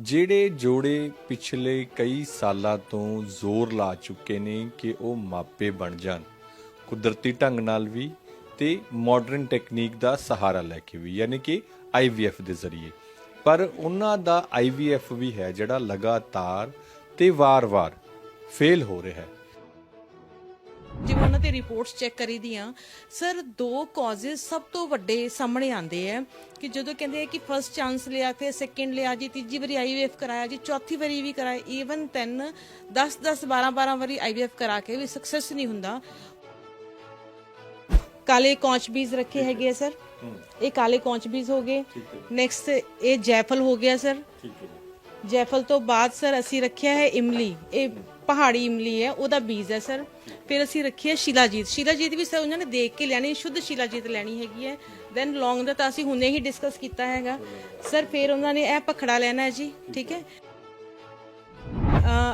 ਜਿਹੜੇ ਜੋੜੇ ਪਿਛਲੇ ਕਈ ਸਾਲਾਂ ਤੋਂ ਜ਼ੋਰ ਲਾ ਚੁੱਕੇ ਨੇ ਕਿ ਉਹ ਮਾਪੇ ਬਣ ਜਾਣ, ਕੁਦਰਤੀ ਢੰਗ ਨਾਲ ਵੀ ਤੇ ਮਾਡਰਨ ਟੈਕਨੀਕ ਦਾ ਸਹਾਰਾ ਲੈ ਕੇ ਵੀ, ਯਾਨੀ ਕਿ IVF ਦੇ ਜ਼ਰੀਏ। ਪਰ ਉਹਨਾਂ ਦਾ IVF ਵੀ ਹੈ ਜਿਹੜਾ ਲਗਾਤਾਰ ਤੇ ਵਾਰ-ਵਾਰ ਫੇਲ ਹੋ ਰਿਹਾ ਹੈ। ਉਹਨਾਂ ਤੇ ਰਿਪੋਰਟਸ ਚੈੱਕ ਕਰੀਦੀਆਂ ਸਰ ਦੋ ਕਾਜ਼ਸ ਸਭ ਤੋਂ ਵੱਡੇ ਸਾਹਮਣੇ ਆਉਂਦੇ ਆ ਕਿ ਜਦੋਂ ਕਹਿੰਦੇ ਆ ਕਿ ਫਰਸਟ ਚਾਂਸ ਲਿਆ ਫਿਰ ਸੈਕਿੰਡ ਲਿਆ ਜੀ ਤੀਜੀ ਵਾਰੀ ਆਈਵੀਐਫ ਕਰਾਇਆ ਜੀ ਚੌਥੀ ਵਾਰੀ ਵੀ ਕਰਾਇਆ ਈਵਨ 10 10 10 12 12 ਵਾਰੀ ਆਈਵੀਐਫ ਕਰਾ ਕੇ ਵੀ ਸਕਸੈਸ ਨਹੀਂ ਹੁੰਦਾ। ਕਾਲੇ ਕੌਂਚ ਬੀਜ ਰੱਖੇ ਹੈਗੇ ਆ ਸਰ ਇਹ ਕਾਲੇ ਕੌਂਚ ਬੀਜ ਹੋ ਗਏ। ਨੈਕਸਟ ਇਹ ਜੈਫਲ ਹੋ ਗਿਆ ਸਰ ਜੈਫਲ ਤੋਂ ਬਾਅਦ ਸਰ ਅਸੀਂ ਰੱਖਿਆ ਹੈ ਇਮਲੀ। ਇਹ ਪਹਾੜੀ ਇਮਲੀ ਹੈ ਉਹਦਾ ਬੀਜ ਹੈ ਸਰ ਫਿਰ ਅਸੀਂ ਰੱਖੀ ਹੈ ਸ਼ਿਲਾਜੀਤ। ਸ਼ਿਲਾਜੀਤ ਵੀ ਸਰ ਉਹਨਾਂ ਨੇ ਦੇਖ ਕੇ ਲੈਣੀ, ਸ਼ੁੱਧ ਸ਼ਿਲਾਜੀਤ ਲੈਣੀ ਹੈਗੀ ਹੈ। ਦੈਨ ਲੌਂਗ ਦਾ ਤਾਂ ਅਸੀਂ ਹੁਣੇ ਹੀ ਡਿਸਕਸ ਕੀਤਾ ਹੈਗਾ। ਸਰ ਫਿਰ ਉਹਨਾਂ ਨੇ ਇਹ ਪਖੜਾ ਲੈਣਾ ਹੈ ਜੀ, ਠੀਕ ਹੈ?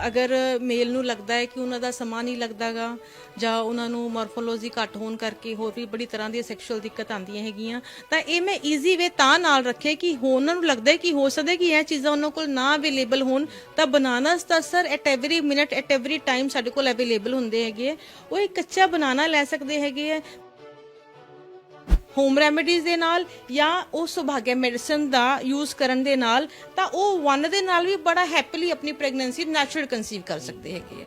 ਅਗਰ ਮੇਲ ਨੂੰ ਲੱਗਦਾ ਹੈ ਕਿ ਉਹਨਾਂ ਦਾ ਸਮਾਂ ਨਹੀਂ ਲੱਗਦਾਗਾ, ਜਾਂ ਉਹਨਾਂ ਨੂੰ ਮਾਰਫੋਲੋਜੀ ਘੱਟ ਹੋਣ ਕਰਕੇ ਹੋਰ ਵੀ ਬੜੀ ਤਰ੍ਹਾਂ ਦੀਆਂ ਸੈਕਸ਼ੂਅਲ ਦਿੱਕਤ ਆਉਂਦੀਆਂ ਹੈਗੀਆਂ, ਤਾਂ ਇਹ ਮੈਂ ਈਜ਼ੀ ਵੇ ਤਾਂ ਨਾਲ ਰੱਖੇ ਕਿ ਉਹਨਾਂ ਨੂੰ ਲੱਗਦਾ ਹੈ ਕਿ ਹੋ ਸਕਦਾ ਕਿ ਇਹ ਚੀਜ਼ਾਂ ਉਹਨਾਂ ਕੋਲ ਨਾ ਅਵੇਲੇਬਲ ਹੋਣ, ਤਾਂ ਬਨਾਨਾਸ ਤਾਂ sir at every minute at every time ਸਾਡੇ ਕੋਲ ਅਵੇਲੇਬਲ ਹੁੰਦੇ ਹੈਗੇ ਆ। ਉਹ ਇੱਕ ਕੱਚਾ ਬਨਾਨਾ ਲੈ ਸਕਦੇ ਹੈਗੇ ਹੈ ਹੋਮ ਰੈਮੇਡੀਜ਼ ਦੇ ਨਾਲ ਜਾਂ ਉਹ ਸੁਭਾਗਿਆ ਮੈਡੀਸਨ ਦਾ ਯੂਜ਼ ਕਰਨ ਦੇ ਨਾਲ, ਤਾਂ ਉਹ ਵਨ ਦੇ ਨਾਲ ਵੀ ਬੜਾ ਹੈਪੀਲੀ ਆਪਣੀ ਪ੍ਰੈਗਨੈਂਸੀ ਨੈਚੁਰਲ ਕਨਸੀਵ ਕਰ ਸਕਦੇ ਹੈਗੇ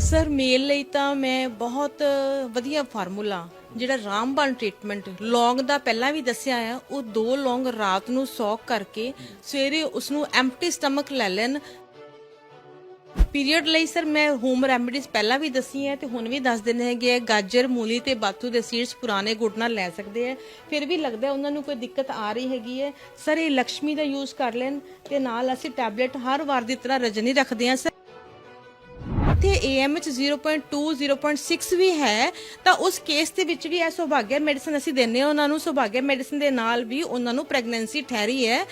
ਸਰ ਮੇਲ ਲਈ ਤਾਂ ਮੈਂ ਬਹੁਤ ਵਧੀਆ ਫਾਰਮੂਲਾ ਜਿਹੜਾ ਰਾਮਬਾਣ ਟ੍ਰੀਟਮੈਂਟ ਲੌਂਗ ਦਾ ਪਹਿਲਾਂ ਵੀ ਦੱਸਿਆ ਆ, ਉਹ ਦੋ ਲੌਂਗ ਰਾਤ ਨੂੰ ਸੌਕ ਕਰਕੇ ਸਵੇਰੇ ਉਸ ਨੂੰ ਐਮਪਟੀ ਸਟਮਕ ਲੈ ਲੈਣ ਪੀਰੀਅਡ ਲਈ ਸਰ ਮੈਂ ਹੋਮ ਰੈਮੇਡੀਜ਼ ਪਹਿਲਾਂ ਵੀ ਦੱਸੀ ਹੈ ਤੇ ਹੁਣ ਵੀ ਦੱਸ ਦਿੰਦੇ ਹੈਗੇ ਆ, ਗਾਜਰ, ਮੂਲੀ ਤੇ ਬਾਥੂ ਦੇ ਸੀਡਸ ਪੁਰਾਣੇ ਗੁੜ ਨਾਲ ਲੈ ਸਕਦੇ ਆ। ਫਿਰ ਵੀ ਲੱਗਦਾ ਉਹਨਾਂ ਨੂੰ ਕੋਈ ਦਿੱਕਤ ਆ ਰਹੀ ਹੈਗੀ ਹੈ। ਸਰ, ਇਹ ਲక్ష్ਮੀ ਦਾ ਯੂਜ਼ ਕਰ ਲੈਣ ਤੇ ਨਾਲ ਅਸੀਂ ਟੈਬਲੇਟ ਹਰ ਵਾਰ ਦੀ ਤਰ੍ਹਾਂ ਰਜਨੀ ਰੱਖਦੇ ਆ ਸਰ। ਤੇ AMH 0.2 0.6 ਵੀ ਹੈ, ਤਾਂ ਉਸ ਕੇਸ ਦੇ ਵਿੱਚ ਵੀ ਇਹ ਸੁਭਾਗਿਆ ਮੈਡੀਸਨ ਅਸੀਂ ਦਿੰਨੇ ਆ ਉਹਨਾਂ ਨੂੰ। ਸੁਭਾਗਿਆ ਮੈਡੀਸਨ ਦੇ ਨਾਲ ਵੀ ਉਹਨਾਂ ਨੂੰ ਪ੍ਰੈਗਨੈਂਸੀ ਠਹਿਰੀ ਹੈ।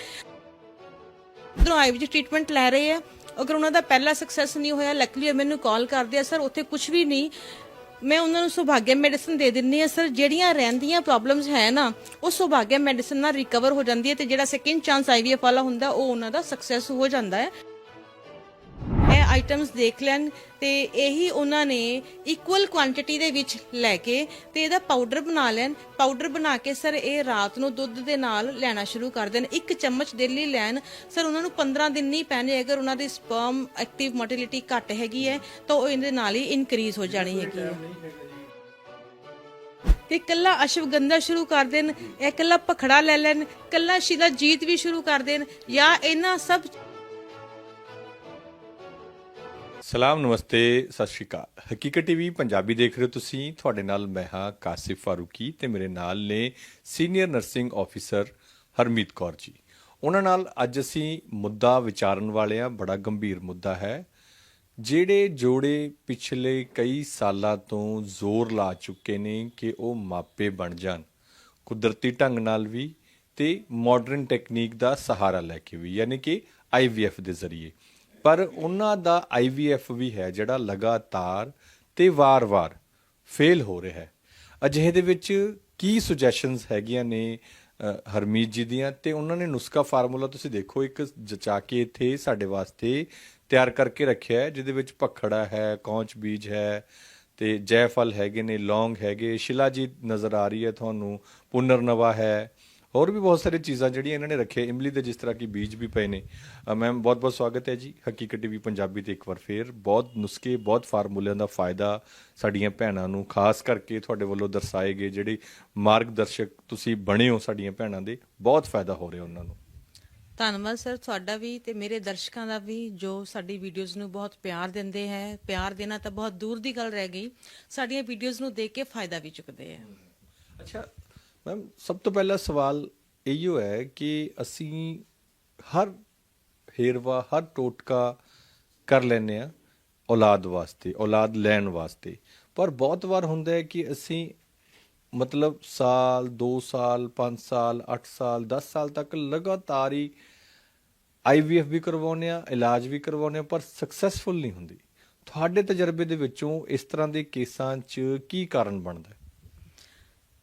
ਉਧਰੋਂ ਆਈਵੀ ਟ੍ਰੀਟਮੈਂਟ ਲੈ ਰਹੇ ਆ ਅਗਰ ਉਹਨਾਂ ਦਾ ਪਹਿਲਾ ਸਕਸੈਸ ਨਹੀਂ ਹੋਇਆ ਲੱਕਲੀ ਮੈਨੂੰ ਕਾਲ ਕਰਦੇ ਆ ਸਰ ਉੱਥੇ ਕੁਝ ਵੀ ਨਹੀਂ। ਮੈਂ ਉਹਨਾਂ ਨੂੰ ਸੁਭਾਗਿਆ ਮੈਡੀਸਨ ਦੇ ਦਿੰਨੀ ਆ ਸਰ ਜਿਹੜੀਆਂ ਰਹਿੰਦੀਆਂ ਪ੍ਰੋਬਲਮਸ ਹੈ ਨਾ, ਉਹ ਸੁਭਾਗਿਆ ਮੈਡੀਸਨ ਨਾਲ ਰਿਕਵਰ ਹੋ ਜਾਂਦੀ ਹੈ ਤੇ ਜਿਹੜਾ ਸੈਕਿੰਡ ਚਾਂਸ ਆਈਵੀਐਫ ਵਾਲਾ ਹੁੰਦਾ, ਉਹ ਉਹਨਾਂ ਦਾ ਸਕਸੈਸ ਹੋ ਜਾਂਦਾ ਹੈ। ਆਈਟਮਸ ਦੇਖ ਲੈਣ ਤੇ ਇਹੀ ਉਹਨਾਂ ਨੇ ਇਕੁਅਲ ਕੁਆਂਟੀਟੀ ਦੇ ਵਿੱਚ ਲੈ ਕੇ ਤੇ ਇਹਦਾ ਪਾਊਡਰ ਬਣਾ ਲੈਣ। ਪਾਊਡਰ ਬਣਾ ਕੇ ਸਰ ਇਹ ਰਾਤ ਨੂੰ ਦੁੱਧ ਦੇ ਨਾਲ ਲੈਣਾ ਸ਼ੁਰੂ ਕਰ ਦੇਣ। ਇੱਕ ਚਮਚ ਡੇਲੀ ਲੈਣ। ਸਰ ਉਹਨਾਂ ਨੂੰ 15 ਦਿਨ ਨਹੀਂ ਪੈਣੇ। ਅਗਰ ਉਹਨਾਂ ਦੀ ਸਪਰਮ ਐਕਟਿਵ ਮੋਟਿਲਿਟੀ ਘੱਟ ਹੈਗੀ ਹੈ, ਤਾਂ ਉਹ ਇਹਦੇ ਨਾਲ ਹੀ ਇਨਕਰੀਜ਼ ਹੋ ਜਾਣੀ ਹੈਗੀ ਹੈ। ਤੇ ਕੱਲਾ ਅਸ਼ਵਗੰਧਾ ਸ਼ੁਰੂ ਕਰ ਦੇਣ। ਇਹ ਕੱਲਾ ਪਖੜਾ ਲੈ ਲੈਣ। ਕੱਲਾ ਸ਼ਿਲਾ ਜੀਤ ਵੀ ਸ਼ੁਰੂ ਕਰ ਦੇਣ। ਜਾਂ ਇਹਨਾਂ ਸਭ ਸਲਾਮ ਨਮਸਤੇ, ਸਤਿ ਸ਼੍ਰੀ ਅਕਾਲ। ਹਕੀਕਤ ਟੀਵੀ ਪੰਜਾਬੀ ਦੇਖ ਰਹੇ ਹੋ ਤੁਸੀਂ। ਤੁਹਾਡੇ ਨਾਲ ਮੈਂ ਹਾਂ ਕਾਸਿਫ ਫਾਰੂਕੀ ਤੇ ਮੇਰੇ ਨਾਲ ਨੇ senior nursing officer Harmeet Kaur ji. ਉਹਨਾਂ ਨਾਲ ਅੱਜ ਅਸੀਂ ਮੁੱਦਾ ਵਿਚਾਰਨ ਵਾਲੇ ਆ ਬੜਾ ਗੰਭੀਰ ਮੁੱਦਾ ਹੈ। ਜਿਹੜੇ ਜੋੜੇ ਪਿਛਲੇ ਕਈ ਸਾਲਾਂ ਤੋਂ ਜ਼ੋਰ ਲਾ ਚੁੱਕੇ ਨੇ ਕਿ ਉਹ ਮਾਪੇ ਬਣ ਜਾਣ, ਕੁਦਰਤੀ ਢੰਗ ਨਾਲ ਵੀ ਤੇ ਮਾਡਰਨ ਟੈਕਨੀਕ ਦਾ ਸਹਾਰਾ ਲੈ ਕੇ ਵੀ, ਯਾਨੀ ਕਿ IVF ਦੇ ਜ਼ਰੀਏ। ਪਰ ਉਹਨਾਂ ਦਾ IVF ਵੀ ਹੈ ਜਿਹੜਾ ਲਗਾਤਾਰ ਤੇ ਵਾਰ-ਵਾਰ ਫੇਲ ਹੋ ਰਿਹਾ ਹੈ। ਅਜਿਹੇ ਦੇ ਵਿੱਚ ਕੀ ਸੁਜੈਸ਼ਨਸ ਹੈਗੀਆਂ ਨੇ ਹਰਮੀਤ ਜੀ ਦੀਆਂ? ਤੇ ਉਹਨਾਂ ਨੇ ਨੁਸਖਾ ਫਾਰਮੂਲਾ ਤੁਸੀਂ ਦੇਖੋ, ਇੱਕ ਜਚਾ ਕੇ ਇੱਥੇ ਸਾਡੇ ਵਾਸਤੇ ਤਿਆਰ ਕਰਕੇ ਰੱਖਿਆ ਹੈ, ਜਿਹਦੇ ਵਿੱਚ ਪਖੜਾ ਹੈ, ਕੌਂਚ ਬੀਜ ਹੈ, ਤੇ ਜੈਫਲ ਹੈਗੇ ਨੇ, ਲੌਂਗ ਹੈਗੇ। ਸ਼ਿਲਾਜੀਤ ਨਜ਼ਰ ਆ ਰਹੀ ਹੈ ਤੁਹਾਨੂੰ। ਪੁਨਰਨਵਾ ਹੈ। ਹੋਰ ਵੀ ਬਹੁਤ ਸਾਰੀ ਚੀਜ਼ਾਂ ਜਿਹੜੀਆਂ ਇਹਨਾਂ ਨੇ ਰੱਖੇ ਇਮਲੀ ਦੇ ਜਿਸ ਤਰ੍ਹਾਂ ਕੀ ਬੀਜ ਵੀ ਪਏ ਨੇ। ਮੈਮ ਬਹੁਤ ਬਹੁਤ ਸਵਾਗਤ ਹੈ ਜੀ। ਹਕੀਕਤ ਟੀਵੀ ਪੰਜਾਬੀ ਤੇ ਇੱਕ ਵਾਰ ਫੇਰ ਬਹੁਤ ਨੁਸਖੇ ਬਹੁਤ ਫਾਰਮੂਲਿਆਂ ਦਾ ਫਾਇਦਾ ਸਾਡੀਆਂ ਭੈਣਾਂ ਨੂੰ ਖਾਸ ਕਰਕੇ ਤੁਹਾਡੇ ਵੱਲੋਂ ਦਰਸਾਏ ਗਏ ਜਿਹੜੇ ਮਾਰਗਦਰਸ਼ਕ ਤੁਸੀਂ ਬਣੇ ਹੋ ਸਾਡੀਆਂ ਭੈਣਾਂ ਦੇ ਬਹੁਤ ਫਾਇਦਾ ਹੋ ਰਿਹਾ ਉਹਨਾਂ ਨੂੰ। ਧੰਨਵਾਦ ਸਰ ਤੁਹਾਡਾ ਵੀ ਤੇ ਮੇਰੇ ਦਰਸ਼ਕਾਂ ਦਾ ਵੀ ਜੋ ਸਾਡੀ ਵੀਡੀਓਜ਼ ਨੂੰ ਬਹੁਤ ਪਿਆਰ ਦਿੰਦੇ ਹੈ। ਪਿਆਰ ਦੇਣਾ ਤਾਂ ਬਹੁਤ ਦੂਰ ਦੀ ਗੱਲ ਰਹਿ ਗਈ। ਸਾਡੀਆਂ ਵੀਡੀਓਜ਼ ਨੂੰ ਦੇਖ ਕੇ ਫਾਇਦਾ ਵੀ ਚੁੱਕਦੇ ਹੈ। ਅੱਛਾ ਮੈਮ ਸਭ ਤੋਂ ਪਹਿਲਾ ਸਵਾਲ ਇਹੋ ਹੈ ਕਿ ਅਸੀਂ ਹਰ ਹੇਰਵਾ ਹਰ ਟੋਟਕਾ ਕਰ ਲੈਨੇ ਆ ਔਲਾਦ ਵਾਸਤੇ, ਔਲਾਦ ਲੈਣ ਵਾਸਤੇ। ਪਰ ਬਹੁਤ ਵਾਰ ਹੁੰਦਾ ਹੈ ਕਿ ਅਸੀਂ ਮਤਲਬ ਸਾਲ 2 ਸਾਲ 5 ਸਾਲ 8 ਸਾਲ 10 ਸਾਲ ਤੱਕ ਲਗਾਤਾਰ ਹੀ ਆਈਵੀਐਫ ਵੀ ਕਰਵਾਉਂਦੇ ਆ ਇਲਾਜ ਵੀ ਕਰਵਾਉਂਦੇ ਆ ਪਰ ਸਕਸੈਸਫੁਲ ਨਹੀਂ ਹੁੰਦੀ। ਤੁਹਾਡੇ ਤਜਰਬੇ ਦੇ ਵਿੱਚੋਂ ਇਸ ਤਰ੍ਹਾਂ ਦੇ ਕੇਸਾਂ 'ਚ ਕੀ ਕਾਰਨ ਬਣਦਾ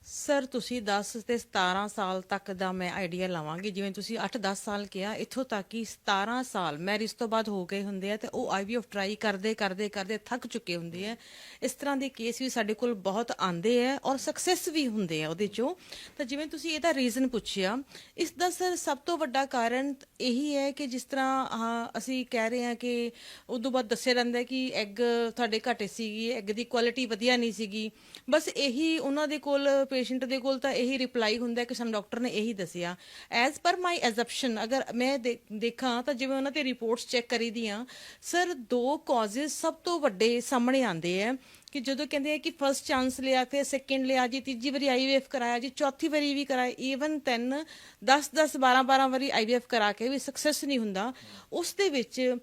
ਸਰ ਤੁਸੀਂ 10 ਤੇ 17 ਸਾਲ ਤੱਕ ਦਾ ਮੈਂ ਆਈਡੀਆ ਲਾਵਾਂਗੀ। ਜਿਵੇਂ ਤੁਸੀਂ 8-10 ਸਾਲ ਕਿਹਾ, ਇੱਥੋਂ ਤੱਕ ਕਿ 17 ਸਾਲ ਮੈਰਿਜ ਤੋਂ ਬਾਅਦ ਹੋ ਗਏ ਹੁੰਦੇ ਆ ਤੇ ਉਹ ਆਈਵੀਐਫ ਟਰਾਈ ਕਰਦੇ ਕਰਦੇ ਕਰਦੇ ਥੱਕ ਚੁੱਕੇ ਹੁੰਦੇ ਆ। ਇਸ ਤਰ੍ਹਾਂ ਦੇ ਕੇਸ ਵੀ ਸਾਡੇ ਕੋਲ ਬਹੁਤ ਆਉਂਦੇ ਆ ਔਰ ਸਕਸੈਸ ਵੀ ਹੁੰਦੇ ਆ ਉਹਦੇ ਚੋਂ। ਤਾਂ ਜਿਵੇਂ ਤੁਸੀਂ ਇਹਦਾ ਰੀਜ਼ਨ ਪੁੱਛਿਆ, ਇਸ ਦਾ ਸਰ ਸਭ ਤੋਂ ਵੱਡਾ ਕਾਰਨ ਇਹੀ ਹੈ ਕਿ ਜਿਸ ਤਰ੍ਹਾਂ ਆਹ ਅਸੀਂ ਕਹਿ ਰਹੇ ਹਾਂ ਕਿ ਉਦੋਂ ਬਾਅਦ ਦੱਸਿਆ ਜਾਂਦਾ ਕਿ ਐਗ ਤੁਹਾਡੇ ਘਟੇ ਸੀਗੀ ਐਗ ਦੀ ਕੁਆਲਿਟੀ ਵਧੀਆ ਨਹੀਂ ਸੀਗੀ। ਬਸ ਇਹੀ ਉਹਨਾਂ ਦੇ ਕੋਲ ਪੇਸ਼ੈਂਟ ਦੇ ਕੋਲ ਤਾਂ ਇਹੀ ਰਿਪਲਾਈ ਹੁੰਦਾ ਕਿ ਸਾਨੂੰ ਡਾਕਟਰ ਨੇ ਇਹੀ ਦੱਸਿਆ। ਐਜ਼ ਪਰ ਮਾਈ ਐਜ਼ਪਸ਼ਨ ਅਗਰ ਮੈਂ ਦੇ- ਦੇਖਾਂ ਤਾਂ ਜਿਵੇਂ ਉਹਨਾਂ ਤੇ ਰਿਪੋਰਟਸ ਚੈੱਕ ਕਰੀਦੀਆਂ ਸਰ ਦੋ ਕਾਜ਼ਸ ਸਭ ਤੋਂ ਵੱਡੇ ਸਾਹਮਣੇ ਆਉਂਦੇ ਆ ਕਿ ਜਦੋਂ ਕਹਿੰਦੇ ਆ ਕਿ ਫਰਸਟ ਚਾਂਸ ਲਿਆ, ਫਿਰ ਸੈਕਿੰਡ ਲਿਆ, ਜੀ ਤੀਜੀ ਵਾਰੀ ਆਈਵੀਐਫ ਕਰਾਇਆ, ਜੀ ਚੌਥੀ ਵਾਰੀ ਵੀ ਕਰਾਇਆ ਈਵਨ 10 10 10 12 12 ਵਾਰੀ ਆਈਵੀਐਫ ਕਰਾ ਕੇ ਵੀ ਸਕਸੈਸ ਨਹੀਂ ਹੁੰਦਾ, ਉਸ ਦੇ ਵਿੱਚ